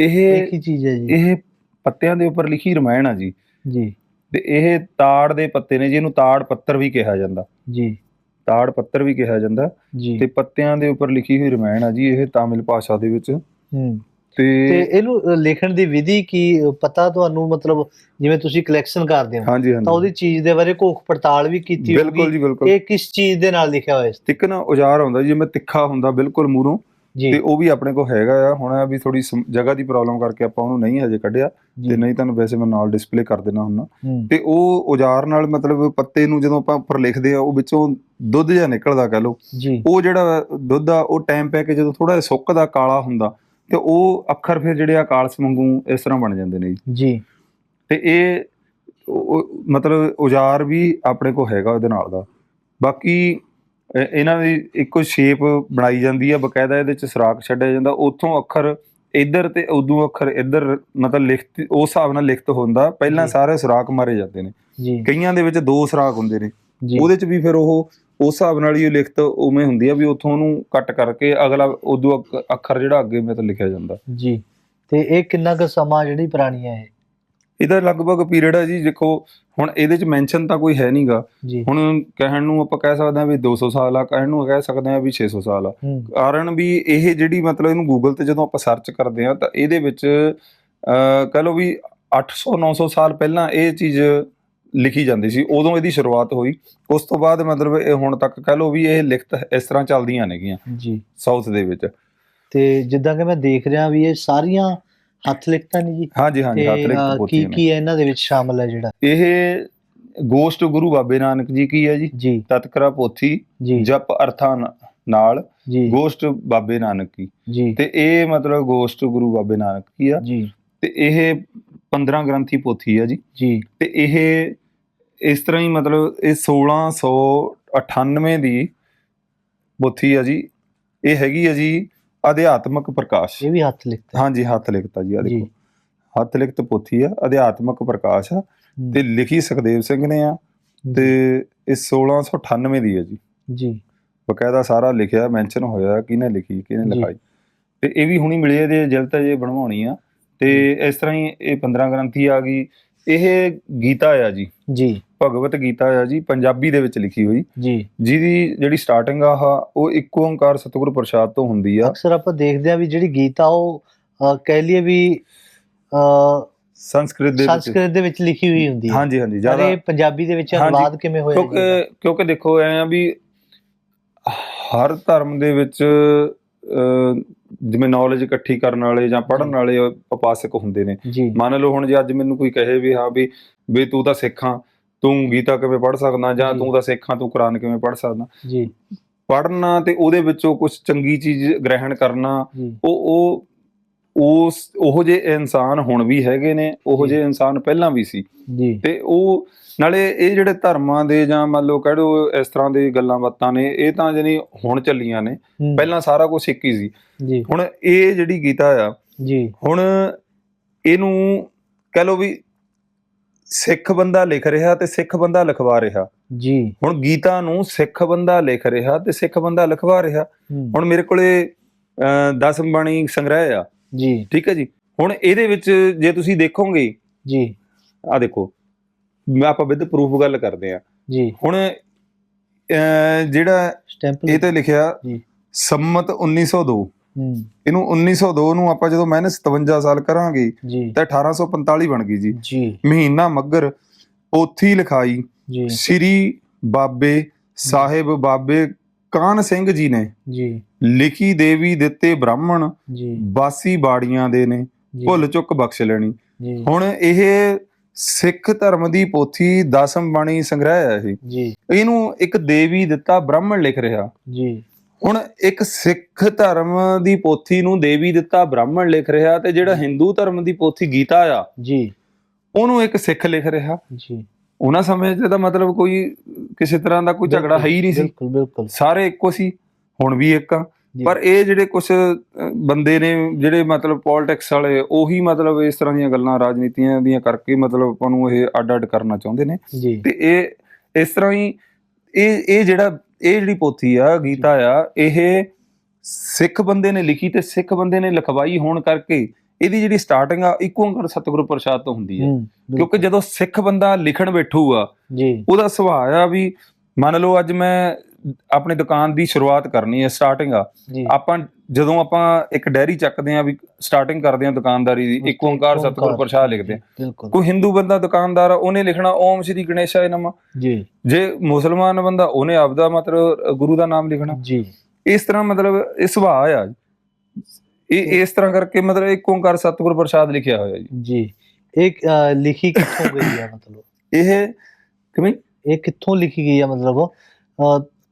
ਇਹ ਇਹ ਕੀ ਚੀਜ਼ ਹੈ ਜੀ। ਇਹ ਪੱਤਿਆਂ ਦੇ ਉੱਪਰ ਲਿਖੀ ਰਮਾਇਣ ਆ ਜੀ। ਜੀ। ਤੇ ਇਹ ਤਾੜ ਦੇ ਪੱਤੇ ਨੇ ਜਿਹਨੂੰ ਤਾੜ ਪੱਤਰ ਵੀ ਕਿਹਾ ਜਾਂਦਾ। ਜੀ। ਤਾੜ ਪੱਤਰ ਵੀ ਕਿਹਾ ਜਾਂਦਾ। ਤੇ ਪੱਤਿਆਂ ਦੇ ਉੱਪਰ ਲਿਖੀ ਹੋਈ ਰਮਾਇਣ ਆ ਜੀ ਇਹ ਤਾਮਿਲ ਭਾਸ਼ਾ ਦੇ ਵਿੱਚ। ਹੂੰ। ਤੇ ਇਹਨੂੰ ਲਿਖਣ ਦੀ ਵਿਧੀ ਕੀ ਪਤਾ ਤੁਹਾਨੂੰ ਮਤਲਬ ਜਿਵੇਂ ਤੁਸੀਂ ਕਲੈਕਸ਼ਨ ਕਰਦੇ ਹੋ ਤਾਂ ਉਹਦੀ ਚੀਜ਼ ਦੇ ਬਾਰੇ ਘੋਖ ਪੜਤਾਲ ਵੀ ਕੀਤੀ ਬਿਲਕੁਲ ਹੋਊਗੀ। ਜੀ ਬਿਲਕੁਲ। ਇਹ ਕਿਸ ਚੀਜ਼ ਦੇ ਨਾਲ ਲਿਖਿਆ ਹੋਇਆ ਇੱਕ ਨਾ ਔਜ਼ਾਰ ਜੀ ਜਿਵੇਂ ਤਿੱਖਾ ਹੁੰਦਾ ਬਿਲਕੁਲ ਮੂਰੋਂ ਤੇ ਉਹ ਵੀ ਆਪਣੇ ਕੋਲ ਹੈਗਾ ਆ। ਹੁਣ ਵੀ ਥੋੜੀ ਜਗ੍ਹਾ ਦੀ ਪ੍ਰੋਬਲਮ ਕਰਕੇ ਆਪਾਂ ਉਹਨੂੰ ਨਹੀਂ ਹਜੇ ਕੱਢਿਆ ਜੀ। ਤੇ ਨਹੀਂ ਤੁਹਾਨੂੰ ਵੈਸੇ ਮੈਂ ਨਾਲ ਡਿਸਪਲੇ ਕਰ ਦੇਣਾ ਹੁੰਨਾ ਹੂੰ। ਤੇ ਉਹ ਔਜ਼ਾਰ ਨਾਲ ਮਤਲਬ ਪੱਤੇ ਨੂੰ ਜਦੋਂ ਆਪਾਂ ਉੱਪਰ ਲਿਖਦੇ ਆ ਉਹ ਵਿੱਚੋਂ ਦੁੱਧ ਜਿਹਾ ਨਿਕਲਦਾ ਕਹ ਜੀ। ਉਹ ਜਿਹੜਾ ਦੁੱਧ ਆ ਉਹ ਟਾਈਮ ਪੈ ਕੇ ਜਦੋਂ ਥੋੜਾ ਸੁੱਕਦਾ ਕਾਲਾ ਹੁੰਦਾ ਤੇ ਉਹ ਅੱਖਰ ਫਿਰ ਜਿਹੜੇ ਆ ਕਾਲਸ ਵਾਂਗੂ ਇਸ ਤਰ੍ਹਾਂ ਬਣ ਜਾਂਦੇ ਨੇ ਜੀ। ਜੀ। ਤੇ ਇਹ ਮਤਲਬ ਔਜ਼ਾਰ ਵੀ ਆਪਣੇ ਕੋਲ ਹੈਗਾ ਉਹਦੇ ਨਾਲ ਦਾ। ਬਾਕੀ ਇਹਨਾਂ ਦੀ ਇੱਕੋ ਸ਼ੇਪ ਬਣਾਈ ਜਾਂਦੀ ਆ ਬਕਾਇਦਾ ਇਹਦੇ ਚ ਸਰਾਖ ਛੱਡਿਆ ਜਾਂਦਾ। ਉੱਥੋਂ ਅੱਖਰ ਇੱਧਰ ਤੇ ਉਦੋਂ ਅੱਖਰ ਇੱਧਰ ਮਤਲਬ ਲਿਖਤ ਉਸ ਹਿਸਾਬ ਨਾਲ ਲਿਖਤ ਹੁੰਦਾ। ਪਹਿਲਾਂ। ਸਾਰੇ ਸਰਾਖ ਮਾਰੇ ਜਾਂਦੇ ਨੇ। ਜੀ। ਕਈਆਂ ਦੇ ਵਿੱਚ ਦੋ ਸਰਾਖ ਹੁੰਦੇ ਨੇ। ਉਹਦੇ ਚ ਵੀ ਫਿਰ ਉਹ ਉਸ ਹਿਸਾਬ ਨਾਲ ਹੀ ਲਿਖਤ ਉਵੇਂ ਹੁੰਦੀ ਆ ਵੀ ਉੱਥੋਂ ਉਹਨੂੰ ਕੱਟ ਕਰਕੇ ਅਗਲਾ ਉਦੋਂ ਅੱਖ- ਅੱਖਰ ਜਿਹੜਾ ਅੱਗੇ ਮਤਲਬ ਲਿਖਿਆ ਜਾਂਦਾ। ਜੀ। ਤੇ ਇਹ ਕਿੰਨਾ ਕੁ ਸਮਾਂ ਜਿਹੜੀ ਪੁਰਾਣੀ ਹੈ ਇਹਦਾ ਲਗਭਗ ਪੀਰੀਅਡ ਹੈ ਜੀ ਦੇਖੋ ਹੁਣ ਇਹਦੇ ਚ ਮੈਂਸ਼ਨ ਤਾਂ ਕੋਈ ਹੈ ਨਹੀਂਗਾ ਜੀ। ਹੁਣ ਕਹਿਣ ਨੂੰ ਆਪਾਂ ਕਹਿ ਸਕਦੇ ਹਾਂ ਵੀ 200 ਸਾਲ ਆ ਕਹਿਣ ਨੂੰ ਕਹਿ ਸਕਦੇ ਹਾਂ ਵੀ 600 ਸਾਲ ਆ। ਕਾਰਨ ਵੀ ਇਹ ਜਿਹੜੀ ਮਤਲਬ ਇਹਨੂੰ ਗੂਗਲ ਤੇ ਜਦੋਂ ਆਪਾਂ ਸਰਚ ਕਰਦੇ ਆ ਤਾਂ ਇਹਦੇ ਵਿੱਚ ਕਹ ਲਓ ਵੀ 800 900 ਸਾਲ ਪਹਿਲਾਂ ਇਹ ਚੀਜ਼ ਲਿਖੀ ਜਾਂਦੀ ਸੀ ਉਦੋਂ ਇਹਦੀ ਸ਼ੁਰੂਆਤ ਹੋਈ। ਉਸ ਤੋਂ ਬਾਅਦ ਮਤਲਬ ਇਹ ਹੁਣ ਤੱਕ ਕਹ ਲਓ ਵੀ ਇਹ ਲਿਖਤ ਇਸ ਤਰ੍ਹਾਂ ਚੱਲਦੀਆਂ ਨੇਗੀਆਂ ਜੀ। ਸਾਊਥ ਦੇ ਵਿੱਚ। ਤੇ ਜਿੱਦਾਂ ਕਿ ਮੈਂ ਦੇਖ ਰਿਹਾ ਵੀ ਇਹ ਸਾਰੀਆਂ ਹੱਥ ਲਿਖਤਾਂ ਨੇ ਜੀ? ਹਾਂਜੀ ਹਾਂਜੀ ਹੱਥ ਲਿਖਤ ਅ, ਕੀ ਕੀ ਹੈ ਇਹਨਾਂ ਦੇ ਵਿੱਚ ਸ਼ਾਮਲ ਹੈ ਜਿਹੜਾ? ਇਹ ਗੋਸ਼ਟ ਗੁਰੂ ਬਾਬੇ ਨਾਨਕ ਜੀ ਕੀ ਹੈ ਜੀ? ਤਤਕਰਾ ਪੋਥੀ ਜਪ ਅਰਥਾਂ ਨਾਲ ਗੋਸ਼ਟ ਬਾਬੇ ਨਾਨਕ ਕੀ। ਤੇ ਇਹ ਮਤਲਬ ਗੋਸ਼ਟ ਗੁਰੂ ਬਾਬੇ ਨਾਨਕ ਕੀ ਆ? ਜੀ। ਤੇ ਇਹ 15 ਗ੍ਰੰਥੀ ਪੋਥੀ ਆ ਜੀ। ਜੀ। ਤੇ ਇਹ ਇਸ ਤਰ੍ਹਾਂ ਹੀ ਮਤਲਬ ਇਹ 1698 ਦੀ ਪੋਥੀ ਆ ਜੀ। ਇਹ ਹੈਗੀ ਆ ਜੀ ਅਧਿਆਤਮਕ ਪ੍ਰਕਾਸ਼। ਇਹ ਵੀ ਹੱਥ ਲਿਖਤ ਹੈ। ਹਾਂਜੀ ਹੱਥ ਲਿਖਤਾ ਜੀ ਆ ਦੇਖੋ। ਹੱਥ ਲਿਖਤ ਪੋਥੀ ਆ ਅਧਿਆਤਮਕ ਪ੍ਰਕਾਸ਼ ਆ। ਹੂੰ, ਤੇ ਲਿਖੀ ਸੁਖਦੇਵ ਸਿੰਘ ਨੇ ਆ ਤੇ ਇਹ 1698 ਦੀ ਆ ਜੀ। ਜੀ। ਬਕਾਇਦਾ ਸਾਰਾ ਲਿਖਿਆ ਮੈਂਸ਼ਨ ਹੋਇਆ ਕਿਹਨੇ ਲਿਖੀ ਕਿਹਨੇ। ਲਿਖਾਈ। ਤੇ ਇਹ ਵੀ ਹੁਣੀ ਮਿਲੀ ਇਹਦੇ ਜਿਲਤ ਜੇ ਬਣਵਾਉਣੀ ਆ। ਤੇ ਇਸ ਤਰ੍ਹਾਂ ਹੀ ਇਹ 15 ਗ੍ਰੰਥੀ ਆ ਗਈ। ਇਹ ਗੀਤਾ ਆ ਜੀ। ਜੀ। ਭਗਵਤ ਗੀਤਾ ਆ ਜੀ ਪੰਜਾਬੀ ਦੇ ਵਿੱਚ ਲਿਖੀ ਹੋਈ। ਜੀ। ਜਿਹਦੀ ਜਿਹੜੀ ਸਟਾਰਟਿੰਗ ਆ ਉਹ ਇੱਕ ਓੰਕਾਰ ਸਤਿਗੁਰ ਪ੍ਰਸਾਦ ਤੋਂ ਹੁੰਦੀ ਆ। ਅਕਸਰ ਆਪਾਂ ਦੇਖਦੇ ਆ ਵੀ ਜਿਹੜੀ ਗੀਤਾ ਉਹ ਕਹਿ ਲਈਏ ਵੀ ਸੰਸਕ੍ਰਿਤ ਦੇ ਵਿੱਚ। ਸੰਸਕ੍ਰਿਤ ਦੇ ਵਿੱਚ ਲਿਖੀ ਹੋਈ ਹੁੰਦੀ ਹੈ ਹਾਂਜੀ ਹਾਂਜੀ ਪਰ ਜ਼ਿਆਦਾ ਇਹ ਪੰਜਾਬੀ ਦੇ ਵਿੱਚ ਅਨੁਵਾਦ ਕਿਵੇਂ ਹੋਇਆ ਕਿਉਂਕਿ ਕਿਉਂਕਿ ਦੇਖੋ ਐ ਆ ਵੀ ਹਰ ਧਰਮ ਦੇ ਵਿੱਚ ਜਿਵੇਂ ਨੌਲੇਜ ਇਕੱਠੀ ਕਰਨ ਵਾਲੇ ਜਾਂ ਪੜ੍ਹਨ ਜੀ। ਵਾਲੇ ਉਪਾਸਕ ਹੁੰਦੇ ਨੇ। ਮੰਨ ਲਓ ਹੁਣ ਜੇ ਅੱਜ ਮੈਨੂੰ ਕੋਈ ਕਹੇ ਵੀ ਹਾਂ ਵੀ ਵੀ ਤੂੰ ਤਾਂ ਸਿੱਖਾਂ ਤੂੰ ਗੀਤਾ ਕਿਵੇਂ ਪੜ੍ਹ ਸਕਦਾ ਜਾਂ ਜੀ। ਤੂੰ ਤਾਂ ਸਿੱਖਾਂ ਤੂੰ ਕੁਰਾਨ ਕਿਵੇਂ ਪੜ੍ਹ ਸਕਦਾ? ਜੀ। ਪੜ੍ਹਨਾ ਤੇ ਉਹਦੇ ਵਿੱਚੋਂ ਕੁਝ ਚੰਗੀ ਚੀਜ਼ ਗ੍ਰਹਿਣ ਕਰਨਾ ਜੀ। ਉਹ ਉਹ ਉਸ ਉਹੋ ਜਿਹੇ ਇਨਸਾਨ ਹੁਣ ਵੀ ਹੈਗੇ ਨੇ ਉਹੋ ਜੀ। ਇਨਸਾਨ ਪਹਿਲਾਂ ਵੀ ਸੀ। ਜੀ। ਤੇ ਉਹ ਨਾਲੇ ਇਹ ਜਿਹੜੇ ਧਰਮਾਂ ਦੇ ਜਾਂ ਮੰਨ ਲਓ ਕਹਿ ਇਸ ਤਰ੍ਹਾਂ ਦੀ ਗੱਲਾਂ ਬਾਤਾਂ ਨੇ ਇਹ ਤਾਂ ਜਾਨੀ ਹੁਣ ਚੱਲੀਆਂ ਨੇ। ਪਹਿਲਾਂ ਸਾਰਾ ਕੁਝ ਇੱਕ ਹੀ ਸੀ। ਜੀ। ਹੁਣ ਇਹ ਜਿਹੜੀ ਗੀਤਾ ਆ ਜੀ। ਹੁਣ ਇਹਨੂੰ ਕਹਿ ਲਓ ਵੀ ਸਿੱਖ ਬੰਦਾ ਲਿਖ ਰਿਹਾ ਤੇ ਸਿੱਖ ਬੰਦਾ ਲਿਖਵਾ ਰਿਹਾ। ਜੀ। ਹੁਣ ਗੀਤਾ ਨੂੰ ਸਿੱਖ ਬੰਦਾ ਲਿਖ ਰਿਹਾ ਤੇ ਸਿੱਖ ਬੰਦਾ ਲਿਖਵਾ ਰਿਹਾ। ਹੁਣ ਮੇਰੇ ਕੋਲੇ 10 ਬਾਣੀ ਸੰਗ੍ਰਹਿ ਆ। ਜੀ। ਠੀਕ ਹੈ ਜੀ। ਹੁਣ ਇਹਦੇ ਵਿੱਚ ਜੇ ਤੁਸੀਂ ਦੇਖੋਗੇ ਜੀ। ਆ ਦੇਖੋ ਮੈਂ ਆਪਾਂ ਵਿਦ ਪ੍ਰੂਫ ਗੱਲ ਕਰਦੇ ਆ ਜੀ। ਹੁਣ ਜਿਹੜਾ ਇਹ ਤੇ ਲਿਖਿਆ ਜੀ। ਸੰਮਤ 1902 ਹੂੰ ਇਹਨੂੰ 1902 ਨੂੰ ਆਪਾਂ ਜਦੋਂ ਮਾਈਨਸ 57 ਸਾਲ ਕਰਾਂਗੇ ਤਾਂ 1845 ਬਣ ਗਈ ਜੀ। ਮਹੀਨਾ ਮੱਗਰ ਪੋਥੀ ਲਿਖਾਈ ਸ੍ਰੀ ਬਾਬੇ ਸਾਹਿਬ ਬਾਬੇ ਕਾਨ ਸਿੰਘ ਜੀ ਨੇ। ਜੀ। ਲਿਖੀ ਦੇਵੀ ਦਿੱਤੇ ਬ੍ਰਾਹਮਣ ਜੀ। ਬਾਸੀ ਬਾੜੀਆਂ ਦੇ ਨੇ। ਭੁੱਲ ਚੁੱਕ ਬਖਸ਼ ਲੈਣੀ। ਹੁਣ ਇਹ ਸਿੱਖ ਧਰਮ ਦੀ ਪੋਥੀ ਦਸਮ ਬਾਣੀ ਸੰਗ੍ਰਹਿ ਹੈ ਇਹ। ਜੀ। ਇਹਨੂੰ ਇੱਕ ਦੇਵੀ ਦਿੱਤਾ ਬ੍ਰਾਹਮਣ ਲਿਖ ਰਿਹਾ। ਜੀ। ਹੁਣ ਇੱਕ ਸਿੱਖ ਧਰਮ ਦੀ ਪੋਥੀ ਨੂੰ ਦੇਵੀ ਦਿੱਤਾ ਬ੍ਰਾਹਮਣ ਲਿਖ ਰਿਹਾ ਤੇ ਜਿਹੜਾ ਹਿੰਦੂ ਧਰਮ ਦੀ ਪੋਥੀ ਗੀਤਾ ਆ ਜੀ। ਉਹਨੂੰ ਇੱਕ ਸਿੱਖ ਲਿਖ ਰਿਹਾ। ਜੀ। ਉਹਨਾਂ ਸਮੇਂ 'ਚ ਤਾਂ ਮਤਲਬ ਕੋਈ ਕਿਸੇ ਤਰ੍ਹਾਂ ਦਾ ਕੋਈ ਝਗੜਾ ਹੈ ਹੀ ਨਹੀਂ ਸੀ। ਬਿਲਕੁਲ ਬਿਲਕੁਲ। ਸਾਰੇ ਇੱਕੋ ਸੀ ਹੁਣ ਵੀ ਇੱਕ ਆ। ਪਰ ਇਹ ਜਿਹੜੇ ਕੁਝ ਬੰਦੇ ਨੇ ਜਿਹੜੇ ਮਤਲਬ ਪੋਲਿਟਿਕਸ ਵਾਲੇ ਉਹੀ ਮਤਲਬ ਇਸ ਤਰ੍ਹਾਂ ਦੀਆਂ ਗੱਲਾਂ ਰਾਜਨੀਤੀਆਂ ਦੀਆਂ ਕਰਕੇ ਮਤਲਬ ਆਪਾਂ ਨੂੰ ਇਹ ਅੱਡ-ਅੱਡ ਕਰਨਾ ਚਾਹੁੰਦੇ ਨੇ। ਤੇ ਇਹ ਇਸ ਤਰ੍ਹਾਂ ਹੀ ਇਹ ਇਹ ਜਿਹੜਾ ਇਹ ਜਿਹੜੀ ਪੋਥੀ ਆ ਗੀਤਾ ਆ ਇਹ ਸਿੱਖ ਬੰਦੇ ਨੇ ਲਿਖੀ ਤੇ ਸਿੱਖ ਬੰਦੇ ਨੇ ਲਿਖਵਾਈ ਹੋਣ ਕਰਕੇ ਇਹਦੀ ਜਿਹੜੀ ਸਟਾਰਟਿੰਗ ਆ ਇੱਕ ਓੰਕਾਰ ਸਤਿਗੁਰੂ ਪ੍ਰਸਾਦ ਤੋਂ ਹੁੰਦੀ ਹੈ। ਕਿਉਂਕਿ ਜਦੋਂ ਸਿੱਖ ਬੰਦਾ ਲਿਖਣ ਬੈਠੂਗਾ ਜੀ। ਉਹਦਾ ਸੁਭਾਅ ਆ ਵੀ ਮੰਨ ਲਓ ਅੱਜ ਮੈਂ ਆਪਣੀ ਦੁਕਾਨ ਦੀ ਸ਼ੁਰੂਆਤ ਕਰਨੀ ਹੈ ਸਟਾਰਟਿੰਗ ਆ। ਜੀ। ਆਪਾਂ ਜਦੋਂ ਆਪਾਂ ਇੱਕ ਡੈਰੀ ਚੱਕਦੇ ਆ ਵੀ ਸਟਾਰਟਿੰਗ ਕਰਦੇ ਆ ਦੁਕਾਨਦਾਰੀ ਦੀ ਇੱਕ ਓੰਕਾਰ ਸਤਿਗੁਰ ਪ੍ਰਸਾਦ ਲਿਖਦੇ ਆ ਕੋਈ ਹਿੰਦੂ ਬੰਦਾ ਦੁਕਾਨਦਾਰ ਆ ਉਹਨੇ ਲਿਖਣਾ ਓਮ ਸ਼੍ਰੀ ਗਣੇਸ਼ਾਏ ਨਮः। ਜੀ। ਜੇ ਮੁਸਲਮਾਨ ਬੰਦਾ ਉਹਨੇ ਆਪਦਾ ਮਤਲਬ ਗੁਰੂ ਦਾ ਨਾਮ ਲਿਖਣਾ। ਜੀ। ਇਸ ਤਰ੍ਹਾਂ ਮਤਲਬ ਇਹ ਸੁਭਾਅ ਆ। ਇਹ ਇਸ ਤਰ੍ਹਾਂ ਕਰਕੇ ਮਤਲਬ ਇੱਕ ਓੰਕਾਰ ਸਤਿਗੁਰ ਪ੍ਰਸਾਦ ਲਿਖਿਆ ਹੋਇਆ ਜੀ। ਜੀ। ਇੱਕ ਲਿਖੀ ਕਿੱਥੋਂ ਗਈ ਹੈ ਮਤਲਬ? ਇਹ ਕਿਵੇਂ? ਇਹ ਕਿੱਥੋਂ ਲਿਖੀ ਗਈ ਹੈ ਮਤਲਬ?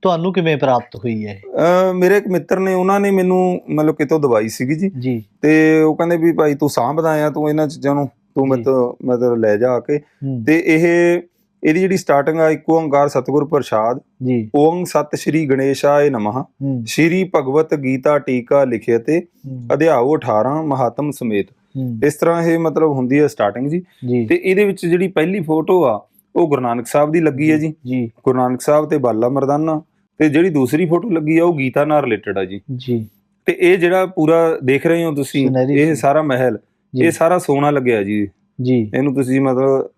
ਤੁਹਾਨੂੰ ਕਿਵੇਂ ਪ੍ਰਾਪਤ ਹੋਈ ਹੈ ਅਹ ਮੇਰੇ ਇੱਕ ਮਿੱਤਰ ਨੇ ਉਹਨਾਂ ਨੇ ਮੈਨੂੰ ਮਤਲਬ ਕਿਤੋਂ ਦਵਾਈ ਸੀਗੀ ਜੀ। ਜੀ। ਤੇ ਉਹ ਕਹਿੰਦੇ ਵੀ ਭਾਈ ਤੂੰ ਸਾਂਭਦਾ ਆ ਤੂੰ ਇਹਨਾਂ ਚੀਜ਼ਾਂ ਨੂੰ ਤੂੰ। ਮਤਲਬ ਮਤਲਬ ਲੈ ਜਾ ਕੇ। ਹੂੰ, ਤੇ ਇਹ ਇਹਦੀ ਜਿਹੜੀ ਸਟਾਰਟਿੰਗ ਆ ਇੱਕ ਓੰਕਾਰ ਸਤਿਗੁਰ ਪ੍ਰਸਾਦ। ਜੀ। ਓਮ ਸਤ ਸ਼੍ਰੀ ਗਣੇਸ਼ਾਏ ਨਮः। ਹੂੰ। ਸ਼੍ਰੀ ਭਗਵਤ ਗੀਤਾ ਟੀਕਾ ਲਿਖਿਆ ਤੇ ਹੂੰ, ਅਧਿਆਉ 18 ਮਹਾਤਮ ਸਮੇਤ। ਹੂੰ, ਇਸ ਤਰ੍ਹਾਂ ਇਹ ਮਤਲਬ ਹੁੰਦੀ ਹੈ ਸਟਾਰਟਿੰਗ ਜੀ। ਜੀ। ਤੇ ਇਹਦੇ ਵਿੱਚ ਜਿਹੜੀ ਪਹਿਲੀ ਫੋਟੋ ਆ ਉਹ ਗੁਰੂ ਨਾਨਕ ਸਾਹਿਬ ਦੀ ਲੱਗੀ ਹੈ ਜੀ। ਜੀ। ਗੁਰੂ ਨਾਨਕ ਸਾਹਿਬ ਤੇ ਬਾਲਾ ਮਰਦਾਨਾ। ਤੇ ਜਿਹੜੀ ਦੂਸਰੀ ਫੋਟੋ ਲੱਗੀ ਆ ਉਹ ਗੀਤਾ ਨਾਲ ਰਿਲੇਟਡ ਆ ਜੀ। ਜੀ। ਤੇ ਇਹ ਜਿਹੜਾ ਪੂਰਾ ਦੇਖ ਰਹੇ ਹੋ ਤੁਸੀਂ ਇਹ ਸੀ। ਸਾਰਾ ਮਹਿਲ ਜੀ। ਇਹ ਸਾਰਾ ਸੋਨਾ ਲੱਗਿਆ ਜੀ। ਜੀ। ਇਹਨੂੰ ਤੁਸੀਂ ਮਤਲਬ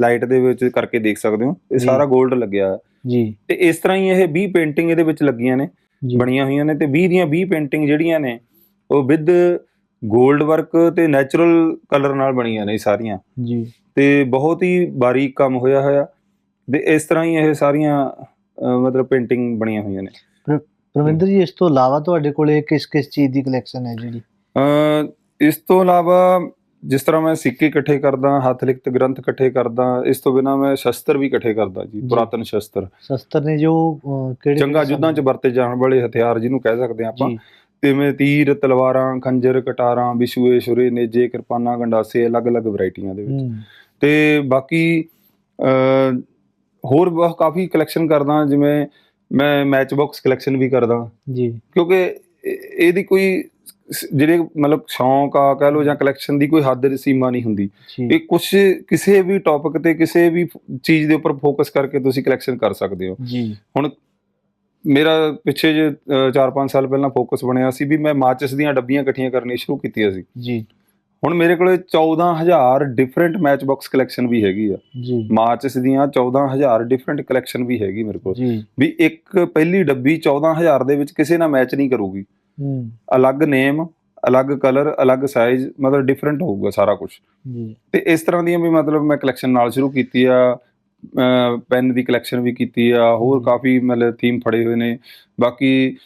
ਲਾਈਟ ਦੇ ਵਿੱਚ ਕਰਕੇ ਦੇਖ ਸਕਦੇ ਹੋ। ਇਹ ਜੀ। ਸਾਰਾ 골ਡ ਲੱਗਿਆ। ਜੀ। ਤੇ ਇਸ ਤਰ੍ਹਾਂ ਹੀ ਇਹ 20 ਪੇਂਟਿੰਗ ਇਹਦੇ ਵਿੱਚ ਲੱਗੀਆਂ ਨੇ ਜੀ। ਬਣੀਆਂ ਹੋਈਆਂ ਨੇ। ਤੇ 20 ਦੀਆਂ 20 ਪੇਂਟਿੰਗ ਜਿਹੜੀਆਂ ਨੇ ਉਹ ਵਿਦ 골ਡ ਵਰਕ ਤੇ ਨੈਚੁਰਲ ਕਲਰ ਨਾਲ ਬਣੀਆਂ ਨੇ ਇਹ ਸਾਰੀਆਂ। ਜੀ। ਤੇ ਬਹੁਤ ਹੀ ਬਾਰੀਕ ਕੰਮ ਹੋਇਆ ਹੋਇਆ। ਤੇ ਇਸ ਤਰ੍ਹਾਂ ਹੀ ਇਹ ਸਾਰੀਆਂ ਮਤਲਬ ਪੇਂਟਿੰਗ ਬਣੀਆਂ ਹੋਈਆਂ ਨੇ। ਪ੍ਰਵਿੰਦਰ ਜੀ ਇਸ ਤੋਂ ਇਲਾਵਾ ਤੁਹਾਡੇ ਕੋਲੇ ਕਿਸ ਕਿਸ ਚੀਜ਼ ਦੀ ਕਲੈਕਸ਼ਨ ਹੈ ਅ ਇਸ ਤੋਂ ਇਲਾਵਾ ਜਿਸ ਤਰ੍ਹਾਂ ਮੈਂ ਸਿੱਕੇ ਇਕੱਠੇ ਕਰਦਾ ਹੱਥ ਲਿਖਤ ਗ੍ਰੰਥ ਇਕੱਠੇ ਕਰਦਾ ਇਸ ਤੋਂ ਬਿਨਾ ਮੈਂ ਸ਼ਸਤਰ ਵੀ ਇਕੱਠੇ ਕਰਦਾ ਜੀ ਜੀ। ਪੁਰਾਤਨ ਸ਼ਸਤਰ। ਸ਼ਸਤਰ ਨੇ ਜੋ ਕਿਹੜੇ ਜੰਗਾਂ ਯੁੱਧਾਂ 'ਚ ਵਰਤੇ ਜਾਣ ਵਾਲੇ ਹਥਿਆਰ ਜਿਹਨੂੰ ਕਹਿ ਸਕਦੇ ਆਪਾਂ ਜੀ। ਜਿਵੇਂ ਤੀਰ ਤਲਵਾਰਾਂ ਖੰਜਰ ਕਟਾਰਾਂ ਵਿਸ਼ੂਏ ਛੁਰੇ ਨੇਜੇ ਕਿਰਪਾਨਾਂ ਗੰਡਾਸੇ ਅਲੱਗ-ਅਲੱਗ ਵੈਰਾਈਟੀਆਂ ਦੇ ਵਿੱਚ। ਤੇ ਬਾਕੀ ਹੋਰ ਬਹੁਤ ਕਾਫੀ ਕਲੈਕਸ਼ਨ ਕਰਦਾ ਜਿਵੇਂ ਮੈਂ ਮੈਚ ਬਾਕਸ ਕਲੈਕਸ਼ਨ ਵੀ ਕਰਦਾ। ਜੀ। ਕਿਉਂਕਿ ਇਹ- ਇਹਦੀ ਕੋਈ ਜਿਹੜੇ ਮਤਲਬ ਸ਼ੌਂਕ ਆ ਕਹਿ ਲਓ ਜਾਂ ਕਲੈਕਸ਼ਨ ਦੀ ਕੋਈ ਹੱਦ ਸੀਮਾ ਨਹੀਂ ਹੁੰਦੀ। ਇਹ ਕੁਝ ਕਿਸੇ ਵੀ ਟੌਪਿਕ ਤੇ ਕਿਸੇ ਵੀ ਚੀਜ਼ ਦੇ ਉੱਪਰ ਫੋਕਸ ਕਰਕੇ ਤੁਸੀਂ ਕਲੈਕਸ਼ਨ ਕਰ ਸਕਦੇ ਹੋ। ਜੀ। ਹੁਣ ਮੇਰਾ ਪਿੱਛੇ ਜੇ 4-5 ਸਾਲ ਪਹਿਲਾਂ ਫੋਕਸ ਬਣਿਆ ਸੀ ਵੀ ਮੈਂ ਮਾਚਿਸ ਦੀਆਂ ਡੱਬੀਆਂ ਇਕੱਠੀਆਂ ਕਰਨੀਆਂ ਸ਼ੁਰੂ ਕੀਤੀਆਂ ਸੀ। ਜੀ। ਹੁਣ ਮੇਰੇ ਕੋਲੇ 14000 ਡਿਫਰੈਂਟ ਮੈਚ ਬਾਕਸ ਕਲੈਕਸ਼ਨ ਵੀ ਹੈਗੀ ਆ। ਜੀ। ਮਾਚਿਸ ਦੀਆਂ 14000 ਡਿਫਰੈਂਟ ਕਲੈਕਸ਼ਨ ਵੀ ਹੈਗੀ ਮੇਰੇ ਕੋਲ। ਵੀ ਇੱਕ ਪਹਿਲੀ ਡੱਬੀ 14000 ਦੇ ਵਿੱਚ ਕਿਸੇ ਨਾਲ ਮੈਚ ਨਹੀਂ ਕਰੂਗੀ। ਹੂੰ। ਅਲੱਗ ਨੇਮ ਅਲੱਗ ਕਲਰ ਅਲੱਗ ਸਾਈਜ਼ ਮਤਲਬ ਡਿਫਰੈਂਟ ਹੋਊਗਾ ਸਾਰਾ ਕੁਝ ਜੀ। ਤੇ ਇਸ ਤਰ੍ਹਾਂ ਦੀਆਂ ਵੀ ਮਤਲਬ ਮੈਂ ਕਲੈਕਸ਼ਨ ਨਾਲ ਸ਼ੁਰੂ ਕੀਤੀ ਆ ਪੈਨ ਦੀ ਕਲੈਕਸ਼ਨ ਵੀ ਕੀਤੀ ਆ ਹੋਰ। ਕਾਫੀ ਮਤਲਬ ਥੀਮ ਫੜੇ ਹੋਏ ਨੇ। ਬਾਕੀ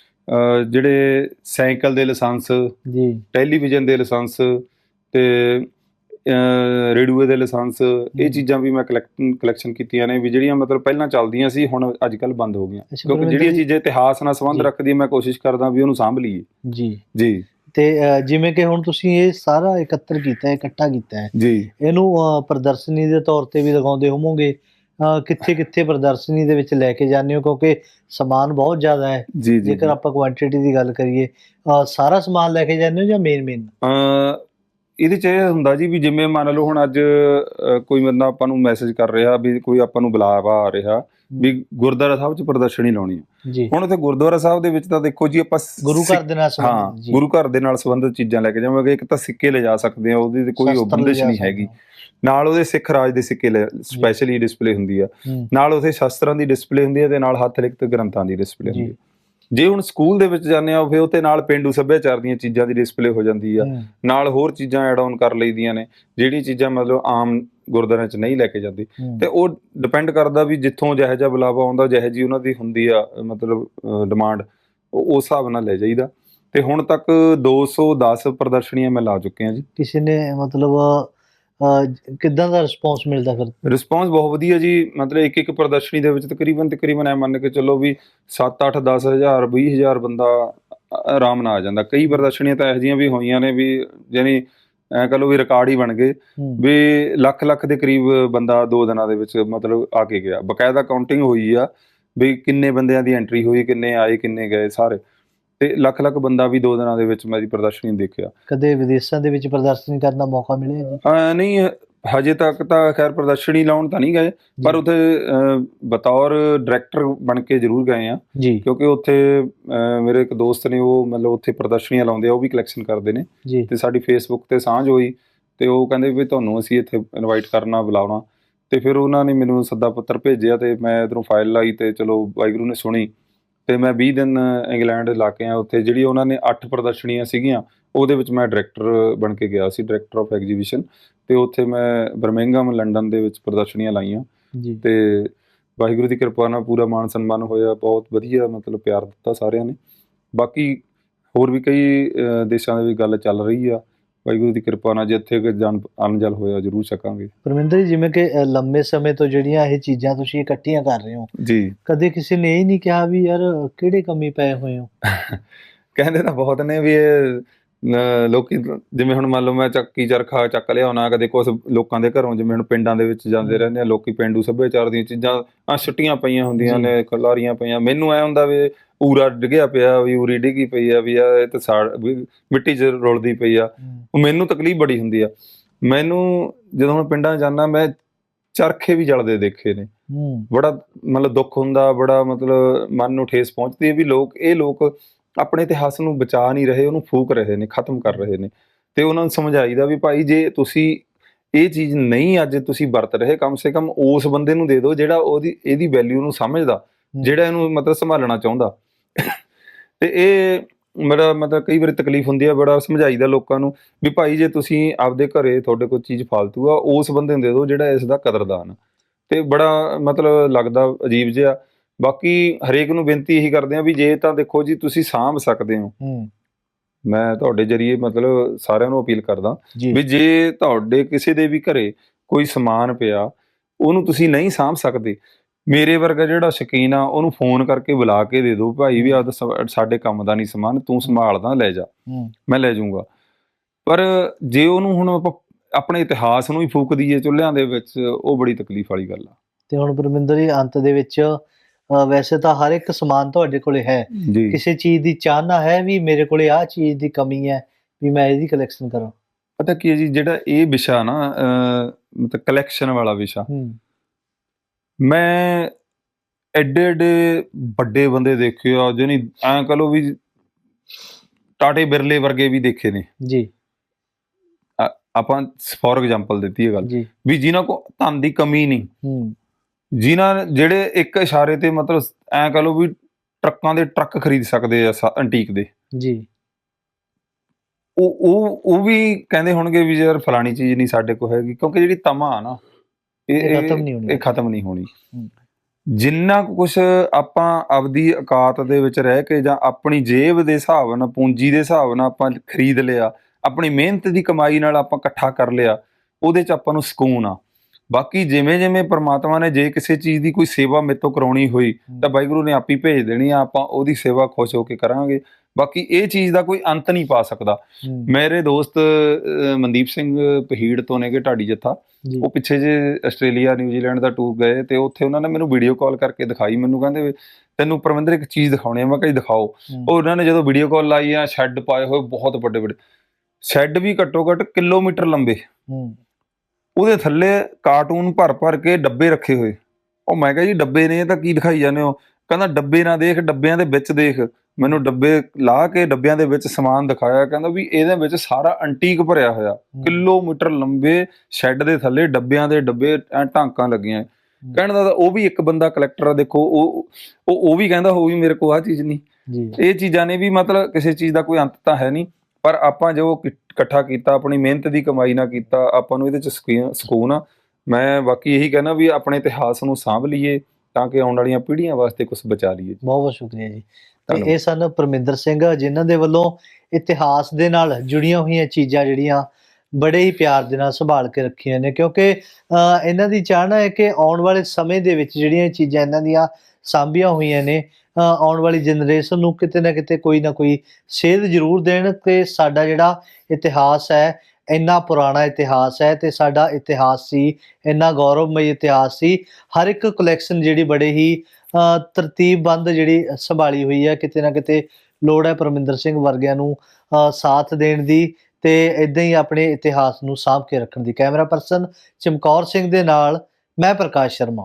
ਜਿਹੜੇ ਸਾਈਕਲ ਦੇ ਲਾਇਸੈਂਸ ਜੀ। ਟੈਲੀਵਿਜ਼ਨ ਦੇ ਲਾਇਸੈਂਸ ਤੇ ਰੇਡੀਓ ਦੇ ਲਾਇਸੈਂਸ ਇਹ। ਚੀਜ਼ਾਂ ਵੀ ਮੈਂ ਕਲੈਕਸ਼ਨ ਕੀਤੀਆਂ ਨੇ ਵੀ ਜਿਹੜੀਆਂ ਮਤਲਬ ਪਹਿਲਾਂ ਚੱਲਦੀਆਂ ਸੀ ਹੁਣ ਅੱਜ ਕੱਲ ਬੰਦ ਹੋ ਗਈਆਂ। ਕਿਉਂਕਿ ਜਿਹੜੀਆਂ ਚੀਜ਼ਾਂ ਇਤਿਹਾਸ ਨਾਲ ਸੰਬੰਧ। ਰੱਖਦੀਆਂ ਮੈਂ ਕੋਸ਼ਿਸ਼ ਕਰਦਾ ਵੀ ਉਹਨੂੰ ਸਾਂਭ ਲਈਏ। ਜੀ। ਜੀ। ਤੇ ਜਿਵੇਂ ਕਿ ਹੁਣ ਤੁਸੀਂ ਇਹ ਸਾਰਾ ਇਕੱਤਰ ਕੀਤਾ ਹੈ ਇਕੱਠਾ ਕੀਤਾ ਹੈ। ਜੀ। ਇਹਨੂੰ ਪ੍ਰਦਰਸ਼ਨੀ ਦੇ ਤੌਰ ਤੇ ਵੀ ਲਗਾਉਂਦੇ ਹੋਵੋਗੇ ਕਿੱਥੇ ਕਿੱਥੇ ਪ੍ਰਦਰਸ਼ਨੀ ਦੇ ਵਿੱਚ ਲੈ ਕੇ ਜਾਂਦੇ ਹੋ ਕਿਉਂਕਿ ਸਮਾਨ ਬਹੁਤ ਜ਼ਿਆਦਾ ਹੈ। ਜੇਕਰ ਆਪਾਂ ਕੁਆਂਟੀਟੀ ਦੀ ਗੱਲ ਕਰੀਏ ਸਾਰਾ ਸਮਾਨ ਲੈ ਕੇ ਜਾਂਦੇ ਹੋ ਜਾਂ ਮੇਨ ਮੇਨ ਇਹਦੇ ਚ ਇਹ ਹੁੰਦਾ ਜੀ ਵੀ ਜਿਵੇਂ ਮੰਨ ਲਓ ਹੁਣ ਅੱਜ ਅ, ਕੋਈ ਬੰਦਾ ਆਪਾਂ ਨੂੰ ਮੈਸੇਜ ਕਰ ਰਿਹਾ ਵੀ ਕੋਈ ਆਪਾਂ ਨੂੰ ਬੁਲਾਵਾ ਆ ਰਿਹਾ ਵੀ ਗੁਰਦੁਆਰਾ ਸਾਹਿਬ ਚ ਪ੍ਰਦਰਸ਼ਨੀ ਲਾਉਣੀ ਜੀ। ਹੁਣ ਉੱਥੇ ਗੁਰਦੁਆਰਾ ਸਾਹਿਬ ਦੇ ਵਿੱਚ ਤਾਂ ਦੇਖੋ ਜੀ ਆਪਾਂ ਗੁਰੂ ਘਰ ਦੇ ਨਾਲ ਹਾਂ ਸੰਬੰਧਿਤ ਜੀ। ਗੁਰੂ ਘਰ ਦੇ ਨਾਲ ਸੰਬੰਧਿਤ ਚੀਜ਼ਾਂ ਲੈ ਕੇ ਜਾਵਾਂਗੇ। ਇੱਕ ਤਾਂ ਸਿੱਕੇ ਲੈ ਜਾ ਸਕਦੇ ਆ ਉਹਦੀ ਤੇ ਕੋਈ ਸ਼ਸਤਰ ਬੰਦਿਸ਼ ਨਹੀਂ ਹੈਗੀ। ਹਾਂ। ਨਾਲ ਉਹਦੇ ਸਿੱਖ ਰਾਜ ਦੇ ਸਿੱਕੇ ਸਪੈਸ਼ਲੀ ਡਿਸਪਲੇ ਹੁੰਦੀ ਆ। ਹੂੰ, ਨਾਲ ਉਹਦੇ ਸ਼ਸਤਰਾਂ ਦੀ ਡਿਸਪਲੇ ਹੁੰਦੀ ਹੈ ਤੇ ਨਾਲ ਹੱਥ ਲਿਖਤ ਗ੍ਰੰਥਾਂ ਦੀ ਡਿਸਪਲੇ ਜੀ। ਹੁੰਦੀ ਹੈ ਜੇ ਹੁਣ ਸਕੂਲ ਦੇ ਵਿੱਚ ਜਾਂਦੇ ਆ ਫਿਰ ਉੱਤੇ ਨਾਲ ਪਿੰਡੂ ਸੱਭਿਆਚਾਰ ਦੀਆਂ ਚੀਜ਼ਾਂ ਦੀ ਡਿਸਪਲੇ ਹੋ ਜਾਂਦੀ ਆ। ਨਾਲ ਹੋਰ ਚੀਜ਼ਾਂ ਐਡ ਆਨ ਕਰ ਲਈਦੀਆਂ ਨੇ ਜਿਹੜੀ ਚੀਜ਼ਾਂ ਮਤਲਬ ਆਮ ਗੁਰਦੁਆਰਿਆਂ 'ਚ ਨਹੀਂ ਲੈ ਕੇ ਜਾਂਦੀ। ਤੇ ਉਹ ਡਿਪੈਂਡ ਕਰਦਾ ਵੀ ਜਿੱਥੋਂ ਜਿਹੋ ਜਿਹਾ ਬੁਲਾਵਾ ਆਉਂਦਾ ਜਿਹੋ ਜੀ ਉਹਨਾਂ ਦੀ ਹੁੰਦੀ ਆ ਮਤਲਬ ਡਿਮਾਂਡ ਉਸ ਹਿਸਾਬ ਨਾਲ ਲੈ ਜਾਈਦਾ। ਤੇ ਹੁਣ ਤੱਕ 210 ਪ੍ਰਦਰਸ਼ਨੀਆਂ ਮੈਂ ਲਾ ਚੁੱਕਿਆ ਜੀ। ਕਿਸੇ ਨੇ ਮਤਲਬ ਕਿੱਦਾਂ ਦਾ ਰਿਸਪੌਂਸ ਮਿਲਦਾ ਫਿਰ? ਰਿਸਪੌਂਸ ਬਹੁਤ ਵਧੀਆ ਜੀ। ਮਤਲਬ ਇੱਕ ਇੱਕ ਪ੍ਰਦਰਸ਼ਨੀ ਦੇ ਵਿੱਚ ਤਕਰੀਬਨ ਤਕਰੀਬਨ ਐ ਮੰਨ ਕੇ ਚੱਲੋ ਵੀ 7 8 10 ਹਜ਼ਾਰ 20 ਹਜ਼ਾਰ ਬੰਦਾ ਆਰਾਮ ਨਾਲ ਆ ਜਾਂਦਾ। ਕਈ ਪ੍ਰਦਰਸ਼ਨੀਆਂ ਤਾਂ ਇਹੋ ਜਿਹੀਆਂ ਵੀ ਹੋਈਆਂ ਨੇ ਵੀ ਯਾਨੀ ਐ ਕਹ ਲਓ ਵੀ ਰਿਕਾਰਡ ਹੀ ਬਣ ਗਏ ਵੀ ਲੱਖ ਲੱਖ ਦੇ ਕਰੀਬ ਬੰਦਾ ਦੋ ਦਿਨਾਂ ਦੇ ਵਿੱਚ ਮਤਲਬ ਆ ਕੇ ਗਿਆ। ਬਕਾਇਦਾ ਕਾਊਂਟਿੰਗ ਹੋਈ ਆ ਵੀ ਕਿੰਨੇ ਬੰਦਿਆਂ ਦੀ ਐਂਟਰੀ ਹੋਈ ਕਿੰਨੇ ਆਏ ਕਿੰਨੇ ਗਏ ਸਾਰੇ। ਤੇ ਲੱਖ ਲੱਖ ਬੰਦਾ ਵੀ ਦੋ ਦਿਨਾਂ ਦੇ ਵਿੱਚ ਮੇਰੀ ਪ੍ਰਦਰਸ਼ਨੀ ਦੇਖਿਆ। ਕਦੇ ਵਿਦੇਸ਼ਾਂ ਦੇ ਵਿੱਚ ਪ੍ਰਦਰਸ਼ਨੀ ਕਰਨ ਦਾ ਮੌਕਾ ਮਿਲਿਆ ਜੀ? ਅਹ ਨਹੀਂ ਹਜੇ ਤੱਕ ਤਾਂ ਖੈਰ ਪ੍ਰਦਰਸ਼ਨੀ ਲਾਉਣ ਤਾਂ ਨਹੀਂ ਗਏ ਪਰ ਉੱਥੇ ਬਤੌਰ ਡਾਇਰੈਕਟਰ ਬਣ ਕੇ ਜ਼ਰੂਰ ਗਏ ਆ। ਜੀ। ਕਿਉਂਕਿ ਉੱਥੇ ਮੇਰੇ ਇੱਕ ਦੋਸਤ ਨੇ ਉਹ ਮਤਲਬ ਉੱਥੇ ਪ੍ਰਦਰਸ਼ਨੀਆਂ ਲਾਉਂਦੇ ਆ ਉਹ ਵੀ ਕਲੈਕਸ਼ਨ ਕਰਦੇ ਨੇ। ਜੀ। ਤੇ ਸਾਡੀ ਫੇਸਬੁੱਕ ਤੇ ਸਾਂਝ ਹੋਈ ਤੇ ਉਹ ਕਹਿੰਦੇ ਵੀ ਤੁਹਾਨੂੰ ਅਸੀਂ ਇੱਥੇ ਇਨਵਾਈਟ ਕਰਨਾ ਬੁਲਾਉਣਾ। ਤੇ ਫਿਰ ਉਹਨਾਂ ਨੇ ਮੈਨੂੰ ਸੱਦਾ ਪੱਤਰ ਭੇਜਿਆ ਤੇ ਮੈਂ ਇਧਰੋਂ ਫਾਈਲ ਲਾਈ ਤੇ ਚਲੋ ਵਾਹਿਗੁਰੂ ਨੇ ਸੁਣੀ। ਤੇ ਮੈਂ 20 ਦਿਨ ਇੰਗਲੈਂਡ ਲਾ ਕੇ ਆਇਆ ਉੱਥੇ ਜਿਹੜੀ ਉਹਨਾਂ ਨੇ 8 ਪ੍ਰਦਰਸ਼ਨੀਆਂ ਸੀਗੀਆਂ ਉਹਦੇ ਵਿੱਚ ਮੈਂ ਡਾਇਰੈਕਟਰ ਬਣ ਕੇ ਗਿਆ ਸੀ ਡਾਇਰੈਕਟਰ ਆਫ ਐਗਜੀਬਿਸ਼ਨ ਤੇ ਉੱਥੇ ਮੈਂ ਬਰਮਿੰਗਮ ਲੰਡਨ ਦੇ ਵਿੱਚ ਪ੍ਰਦਰਸ਼ਨੀਆਂ ਲਾਈਆਂ। ਜੀ। ਤੇ ਵਾਹਿਗੁਰੂ ਦੀ ਕਿਰਪਾ ਨਾਲ ਪੂਰਾ ਮਾਣ ਸਨਮਾਨ ਹੋਇਆ ਬਹੁਤ ਵਧੀਆ ਮਤਲਬ ਪਿਆਰ ਦਿੱਤਾ ਸਾਰਿਆਂ ਨੇ। ਬਾਕੀ ਹੋਰ ਵੀ ਕਈ ਦੇਸ਼ਾਂ ਦੇ ਵੀ ਗੱਲ ਚੱਲ ਰਹੀ ਆ। ਵਾਹਿਗੁਰੂ ਦੀ ਕਿਰਪਾ ਨਾਲ ਜਿੱਥੇ ਕਿ ਜਨ ਅਨਜਲ ਹੋਇਆ ਜ਼ਰੂਰ ਛਕਾਂਗੇ। ਪਰਮਿੰਦਰ ਜੀ ਜਿਵੇਂ ਕਿ ਲੰਮੇ ਸਮੇਂ ਤੋਂ ਜਿਹੜੀਆਂ ਇਹ ਚੀਜ਼ਾਂ ਤੁਸੀਂ ਇਕੱਠੀਆਂ ਕਰ ਰਹੇ ਹੋ ਜੀ। ਕਦੇ ਕਿਸੇ ਨੇ ਇਹ ਨਹੀਂ ਕਿਹਾ ਵੀ ਯਾਰ ਕਿਹੜੇ ਕੰਮੀ ਪਏ ਹੋਏ ਹੋ? ਕਹਿੰਦੇ ਤਾਂ ਬਹੁਤ ਨੇ ਵੀ ਇਹ ਲੋਕੀ ਜਿਵੇਂ ਹੁਣ ਮੰਨ ਲਓ ਮੈਂ ਚੱਕੀ ਚਰਖਾ ਚੱਕ ਲਿਆ ਹੋਣਾ ਕਦੇ ਕੁਝ ਲੋਕਾਂ ਦੇ ਘਰੋਂ ਜਿਵੇਂ ਹੁਣ ਪਿੰਡਾਂ ਦੇ ਵਿੱਚ ਜਾਂਦੇ ਰਹਿੰਦੇ ਆ ਲੋਕੀ ਪਿੰਡੂ ਸੱਭਿਆਚਾਰ ਦੀਆਂ ਚੀਜ਼ਾਂ ਆ ਛੁੱਟੀਆਂ ਪਈਆਂ ਹੁੰਦੀਆਂ। ਨੇ ਖਲਾਰੀਆਂ ਪਈਆਂ। ਮੈਨੂੰ ਐ ਹੁੰਦਾ ਵੀ ਊਰਾ ਡਿੱਗਿਆ ਪਿਆ ਵੀ ਊਰੀ ਡਿੱਗੀ ਪਈ ਆ ਵੀ ਆ ਇਹ ਤਾਂ ਸਾੜ ਮਿੱਟੀ 'ਚ ਰੁਲਦੀ ਪਈ ਆ। ਮੈਨੂੰ ਤਕਲੀਫ ਬੜੀ ਹੁੰਦੀ ਆ। ਮੈਨੂੰ ਜਦੋਂ ਹੁਣ ਪਿੰਡਾਂ ਜਾਂਦਾ ਮੈਂ ਚਰਖੇ ਵੀ ਜਲਦੇ ਦੇਖੇ ਨੇ। ਬੜਾ ਮਤਲਬ ਦੁੱਖ ਹੁੰਦਾ ਬੜਾ ਮਤਲਬ ਮਨ ਨੂੰ ਠੇਸ ਪਹੁੰਚਦੀ ਹੈ ਵੀ ਲੋਕ ਇਹ ਲੋਕ ਆਪਣੇ ਇਤਿਹਾਸ ਨੂੰ ਬਚਾ ਨਹੀਂ ਰਹੇ ਉਹਨੂੰ ਫੂਕ ਰਹੇ ਨੇ ਖਤਮ ਕਰ ਰਹੇ ਨੇ। ਤੇ ਉਹਨਾਂ ਨੂੰ ਸਮਝਾਈਦਾ ਵੀ ਭਾਈ ਜੇ ਤੁਸੀਂ ਇਹ ਚੀਜ਼ ਨਹੀਂ ਅੱਜ ਤੁਸੀਂ ਵਰਤ ਰਹੇ ਕਮ ਸੇ ਕਮ ਉਸ ਬੰਦੇ ਨੂੰ ਦੇ ਦਿਓ ਜਿਹੜਾ ਉਹਦੀ ਇਹਦੀ ਵੈਲਿਊ ਨੂੰ ਸਮਝਦਾ। ਜਿਹੜਾ ਇਹਨੂੰ ਮਤਲਬ ਸੰਭਾਲਣਾ ਚਾਹੁੰਦਾ। ਤੇ ਇਹ ਮੇਰਾ ਮਤਲਬ ਕਈ ਵਾਰੀ ਤਕਲੀਫ ਹੁੰਦੀ ਆ ਬੜਾ ਸਮਝਾਈਦਾ ਲੋਕਾਂ ਨੂੰ ਵੀ ਭਾਈ ਜੇ ਤੁਸੀਂ ਆਪਦੇ ਘਰੇ ਤੁਹਾਡੇ ਕੋਲ ਚੀਜ਼ ਫਾਲਤੂ ਆ ਉਸ ਬੰਦੇ ਨੂੰ ਦੇ ਦਿਓ ਜਿਹੜਾ ਇਸ ਦਾ ਕਦਰਦਾਨ ਤੇ ਬੜਾ ਮਤਲਬ ਲੱਗਦਾ ਅਜੀਬ ਜਿਹਾ ਬਾਕੀ ਹਰੇਕ ਨੂੰ ਬੇਨਤੀ ਇਹੀ ਕਰਦੇ ਆ ਵੀ ਜੇ ਤਾਂ ਦੇਖੋ ਜੀ ਤੁਸੀਂ ਸਾਂਭ ਸਕਦੇ ਹੋ। ਹੂੰ। ਮੈਂ ਤੁਹਾਡੇ ਜਰੀਏ ਮਤਲਬ ਸਾਰਿਆਂ ਨੂੰ ਅਪੀਲ ਕਰਦਾ ਵੀ ਜੇ ਤੁਹਾਡੇ ਕਿਸੇ ਦੇ ਵੀ ਘਰੇ ਕੋਈ ਸਮਾਨ ਪਿਆ ਉਹਨੂੰ ਤੁਸੀਂ ਨਹੀਂ ਸਾਂਭ ਸਕਦੇ ਮੇਰੇ ਵਰਗਾ ਜਿਹੜਾ ਸ਼ਕੀਨ ਆ ਉਹਨੂੰ ਫੋਨ ਕਰਕੇ ਬੁਲਾ ਕੇ ਦੇ ਦਿਓ ਭਾਈ ਵੀ ਆ ਸਾਡੇ ਕੰਮ ਦਾ ਨਹੀਂ ਸਮਾਨ ਤੂੰ ਸੰਭਾਲਦਾ ਲੈ ਜਾ। ਮੈਂ ਲੈ ਜਾਊਂਗਾ। ਪਰ ਜੇ ਉਹਨੂੰ ਹੁਣ ਆਪਾਂ ਆਪਣੇ ਇਤਿਹਾਸ ਨੂੰ ਹੀ ਫੂਕ ਦਈਏ ਚੁੱਲ੍ਹਿਆਂ ਦੇ ਵਿੱਚ ਉਹ ਬੜੀ ਤਕਲੀਫ ਵਾਲੀ ਗੱਲ ਆ। ਤੇ ਹੁਣ ਪਰਮਿੰਦਰ ਜੀ ਅੰਤ ਦੇ ਵਿੱਚ ਵੈਸੇ ਤਾਂ ਹਰ ਇੱਕ ਸਮਾਨ ਤੁਹਾਡੇ ਕੋਲੇ ਹੈ। ਕਿਸੇ ਚੀਜ਼ ਦੀ ਚਾਹਨਾ ਹੈ ਵੀ ਮੇਰੇ ਕੋਲੇ ਆਹ ਚੀਜ਼ ਦੀ ਕਮੀ ਹੈ ਵੀ ਮੈਂ ਇਹਦੀ ਕਲੈਕਸ਼ਨ ਕਰਾਂ। ਪਤਾ ਕੀ ਹੈ ਜੀ ਜਿਹੜਾ ਇਹ ਵਿਸ਼ਾ ਨਾ ਮਤਲਬ ਕਲੈਕਸ਼ਨ ਵਾਲਾ ਵਿਸ਼ਾ ਮੈਂ ਐਡੇ ਐਡੇ ਵੱਡੇ ਬੰਦੇ ਦੇਖੇ ਆ ਜਾਨੀ ਐਂ ਕਹ ਲਓ ਵੀ ਟਾਟੇ ਬਿਰਲੇ ਵਰਗੇ ਵੀ ਦੇਖੇ ਨੇ। ਜੀ। ਆਪਾਂ ਫੋਰ ਐਗਜ਼ਾਮਪਲ ਦਿੱਤੀ ਹੈ ਗੱਲ। ਵੀ ਜਿਨ੍ਹਾਂ ਕੋ ਧਨ ਦੀ ਕਮੀ ਨਹੀਂ। ਹੂੰ। ਜਿਨ੍ਹਾਂ ਜਿਹੜੇ ਇੱਕ ਇਸ਼ਾਰੇ ਤੇ ਮਤਲਬ ਐਂ ਕਹ ਲਓ ਵੀ ਟਰੱਕਾਂ ਦੇ ਟਰੱਕ ਖਰੀਦ ਸਕਦੇ ਆ ਐਂਟੀਕ ਦੇ। ਜੀ। ਉਹ ਉਹ ਉਹ ਵੀ ਕਹਿੰਦੇ ਹੋਣਗੇ ਵੀ ਯਾਰ ਫਲਾਣੀ ਚੀਜ਼ ਨਹੀਂ ਸਾਡੇ ਕੋਲ ਹੈਗੀ ਕਿਉਂਕਿ ਜਿਹੜੀ ਤਮਾ ਆ ਨਾ ਇਹ ਖਤਮ ਨਹੀਂ ਹੋਣੀ। ਇਹ ਖਤਮ ਨਹੀਂ ਹੋਣੀ। ਜਿੰਨਾ ਕੁਝ ਆਪਾਂ ਆਪਦੀ ਔਕਾਤ ਦੇ ਵਿੱਚ ਰਹਿ ਕੇ ਜਾਂ ਆਪਣੀ ਜੇਬ ਦੇ ਹਿਸਾਬ ਨਾਲ ਪੂੰਜੀ ਦੇ ਹਿਸਾਬ ਨਾਲ ਆਪਾਂ ਖਰੀਦ ਲਿਆ ਆਪਣੀ ਮਿਹਨਤ ਦੀ ਕਮਾਈ ਨਾਲ ਆਪਾਂ ਇਕੱਠਾ ਕਰ ਲਿਆ ਉਹਦੇ ਚ ਆਪਾਂ ਨੂੰ ਸਕੂਨ ਆ। ਬਾਕੀ ਜਿਵੇਂ ਜਿਵੇਂ ਪ੍ਰਮਾਤਮਾ ਨੇ ਜੇ ਕਿਸੇ ਚੀਜ਼ ਦੀ ਕੋਈ ਸੇਵਾ ਮੇਤੋਂ ਕਰਾਉਣੀ ਹੋਈ ਤਾਂ ਵਾਹਿਗੁਰੂ ਨੇ ਆਪ ਹੀ ਭੇਜ ਦੇਣੀ ਆ ਆਪਾਂ ਉਹਦੀ ਸੇਵਾ ਖੁਸ਼ ਹੋ ਕੇ ਕਰਾਂਗੇ। ਬਾਕੀ ਇਹ ਚੀਜ਼ ਦਾ ਕੋਈ ਅੰਤ ਨਹੀਂ ਪਾ ਸਕਦਾ। ਮੇਰੇ ਦੋਸਤ ਮਨਦੀਪ ਸਿੰਘ ਪਹੀੜ ਤੋਂ ਨੇਗੇ ਢਾਡੀ ਜੱਥਾ ਉਹ ਪਿੱਛੇ ਜੇ ਆਸਟ੍ਰੇਲੀਆ ਨਿਊਜ਼ੀਲੈਂਡ ਦਾ ਟੂਰ ਗਏ ਤੇ ਉੱਥੇ ਉਹਨਾਂ ਨੇ ਮੈਨੂੰ ਵੀਡੀਓ ਕਾਲ ਕਰਕੇ ਦਿਖਾਈ ਮੈਨੂੰ ਕਹਿੰਦੇ ਤੈਨੂੰ ਪਰਮਿੰਦਰ ਇੱਕ ਚੀਜ਼ ਦਿਖਾਉਣੀ ਆ ਮੈਂ ਕਿਹਾ ਦਿਖਾਓ। ਉਹ ਉਹਨਾਂ ਨੇ ਜਦੋਂ ਵੀਡੀਓ ਕਾਲ ਲਾਈ ਆ ਸ਼ੈੱਡ ਪਾਏ ਹੋਏ ਬਹੁਤ ਵੱਡੇ ਵੱਡੇ ਸ਼ੈੱਡ ਵੀ ਘੱਟੋ ਘੱਟ ਕਿਲੋਮੀਟਰ ਲੰਬੇ। ਉਹਦੇ ਥੱਲੇ ਕਾਰਟੂਨ ਭਰ ਭਰ ਕੇ ਡੱਬੇ ਰੱਖੇ ਹੋਏ। ਉਹ ਮੈਂ ਕਿਹਾ ਜੀ ਡੱਬੇ ਨੇ ਤਾਂ ਕੀ ਦਿਖਾਈ ਜਾਂਦੇ ਹੋ? ਕਹਿੰਦਾ ਡੱਬੇ ਨਾ ਦੇਖ ਡੱਬਿਆਂ ਦੇ ਵਿੱਚ ਦੇਖ। ਮੈਨੂੰ ਡੱਬੇ ਲਾ ਕੇ ਡੱਬਿਆਂ ਦੇ ਵਿੱਚ ਸਮਾਨ ਦਿਖਾਇਆ। ਕਹਿੰਦਾ ਵੀ ਇਹਦੇ ਵਿੱਚ ਸਾਰਾ ਅੰਟੀਕ ਭਰਿਆ ਹੋਇਆ। ਕਿਲੋਮੀਟਰ ਲੰਬੇ ਸ਼ੈੱਡ ਦੇ ਥੱਲੇ ਡੱਬਿਆਂ ਦੇ ਡੱਬੇ ਐ ਢਾਂਕਾਂ ਲੱਗੀਆਂ। ਕਹਿਣ ਦਾ ਉਹ ਵੀ ਇੱਕ ਬੰਦਾ ਕਲੈਕਟਰ ਆ ਦੇਖੋ ਉਹ ਉਹ ਵੀ ਕਹਿੰਦਾ ਹੋ ਵੀ ਮੇਰੇ ਕੋਲ ਆ ਚੀਜ਼ ਨਹੀਂ। ਜੀ। ਇਹ ਚੀਜ਼ਾਂ ਨੇ ਵੀ ਮਤਲਬ ਕਿਸੇ ਚੀਜ਼ ਦਾ ਕੋਈ ਅੰਤ ਤਾਂ ਹੈ ਨਹੀਂ। ਪਰ ਆਪਾਂ ਜੋ ਇਕੱਠਾ ਕੀਤਾ ਆਪਣੀ ਮਿਹਨਤ ਦੀ ਕਮਾਈ ਨਾਲ ਕੀਤਾ ਆਪਾਂ ਨੂੰ ਇਹਦੇ ਚ ਸਕੂ- ਸਕੂਨ ਆ। ਮੈਂ ਬਾਕੀ ਇਹੀ ਕਹਿਣਾ ਵੀ ਆਪਣੇ ਇਤਿਹਾਸ ਨੂੰ ਸਾਂਭ ਲਈਏ ਤਾਂ ਕਿ ਆਉਣ ਵਾਲੀਆਂ ਪੀੜ੍ਹੀਆਂ ਵਾਸਤੇ ਕੁਝ ਬਚਾ ਲਈਏ ਬਹੁਤ ਬਹੁਤ ਸ਼ੁਕਰੀਆ ਜੀ। ਤੇ। ਇਹ ਸਨ ਪਰਮਿੰਦਰ ਸਿੰਘ ਜਿਨ੍ਹਾਂ ਦੇ ਵੱਲੋਂ ਇਤਿਹਾਸ ਦੇ ਨਾਲ ਜੁੜੀਆਂ ਹੋਈਆਂ ਚੀਜ਼ਾਂ ਜਿਹੜੀਆਂ ਬੜੇ ਹੀ ਪਿਆਰ ਦੇ ਨਾਲ ਸੰਭਾਲ ਕੇ ਰੱਖੀਆਂ ਨੇ। ਕਿਉਂਕਿ ਇਹਨਾਂ ਦੀ ਚਾਹਨਾ ਹੈ ਕਿ ਆਉਣ ਵਾਲੇ ਸਮੇਂ ਦੇ ਵਿੱਚ ਜਿਹੜੀਆਂ ਚੀਜ਼ਾਂ ਇਹਨਾਂ ਦੀਆਂ ਸਾਂਭੀਆਂ ਹੋਈਆਂ ਨੇ ਆਉਣ ਵਾਲੀ ਜਨਰੇਸ਼ਨ ਨੂੰ ਕਿਤੇ ਨਾ ਕਿਤੇ ਕੋਈ ਨਾ ਕੋਈ ਸੇਧ ਜ਼ਰੂਰ ਦੇਣ ਕਿ ਸਾਡਾ ਜਿਹੜਾ ਇਤਿਹਾਸ ਹੈ ਇੰਨਾ ਪੁਰਾਣਾ ਇਤਿਹਾਸ ਹੈ ਤੇ ਸਾਡਾ ਇਤਿਹਾਸ ਸੀ ਇੰਨਾ ਗੌਰਵਮਈ ਇਤਿਹਾਸ ਸੀ ਹਰ ਇੱਕ ਕਲੈਕਸ਼ਨ ਜਿਹੜੀ ਬੜੇ ਹੀ ਅ, ਤਰਤੀਬਬੰਦ ਜਿਹੜੀ ਸੰਭਾਲੀ ਹੋਈ ਹੈ ਕਿਤੇ ਨਾ ਕਿਤੇ ਲੋੜ ਹੈ ਪਰਮਿੰਦਰ ਸਿੰਘ ਵਰਗਿਆਂ ਨੂੰ ਸਾਥ ਦੇਣ ਦੀ ਤੇ ਇਦਾਂ ਹੀ ਆਪਣੇ ਇਤਿਹਾਸ ਨੂੰ ਸਾਂਭ ਕੇ ਰੱਖਣ ਦੀ। ਕੈਮਰਾ ਪਰਸਨ ਚਮਕੌਰ ਸਿੰਘ ਦੇ ਨਾਲ ਮੈਂ ਪ੍ਰਕਾਸ਼ ਸ਼ਰਮਾ।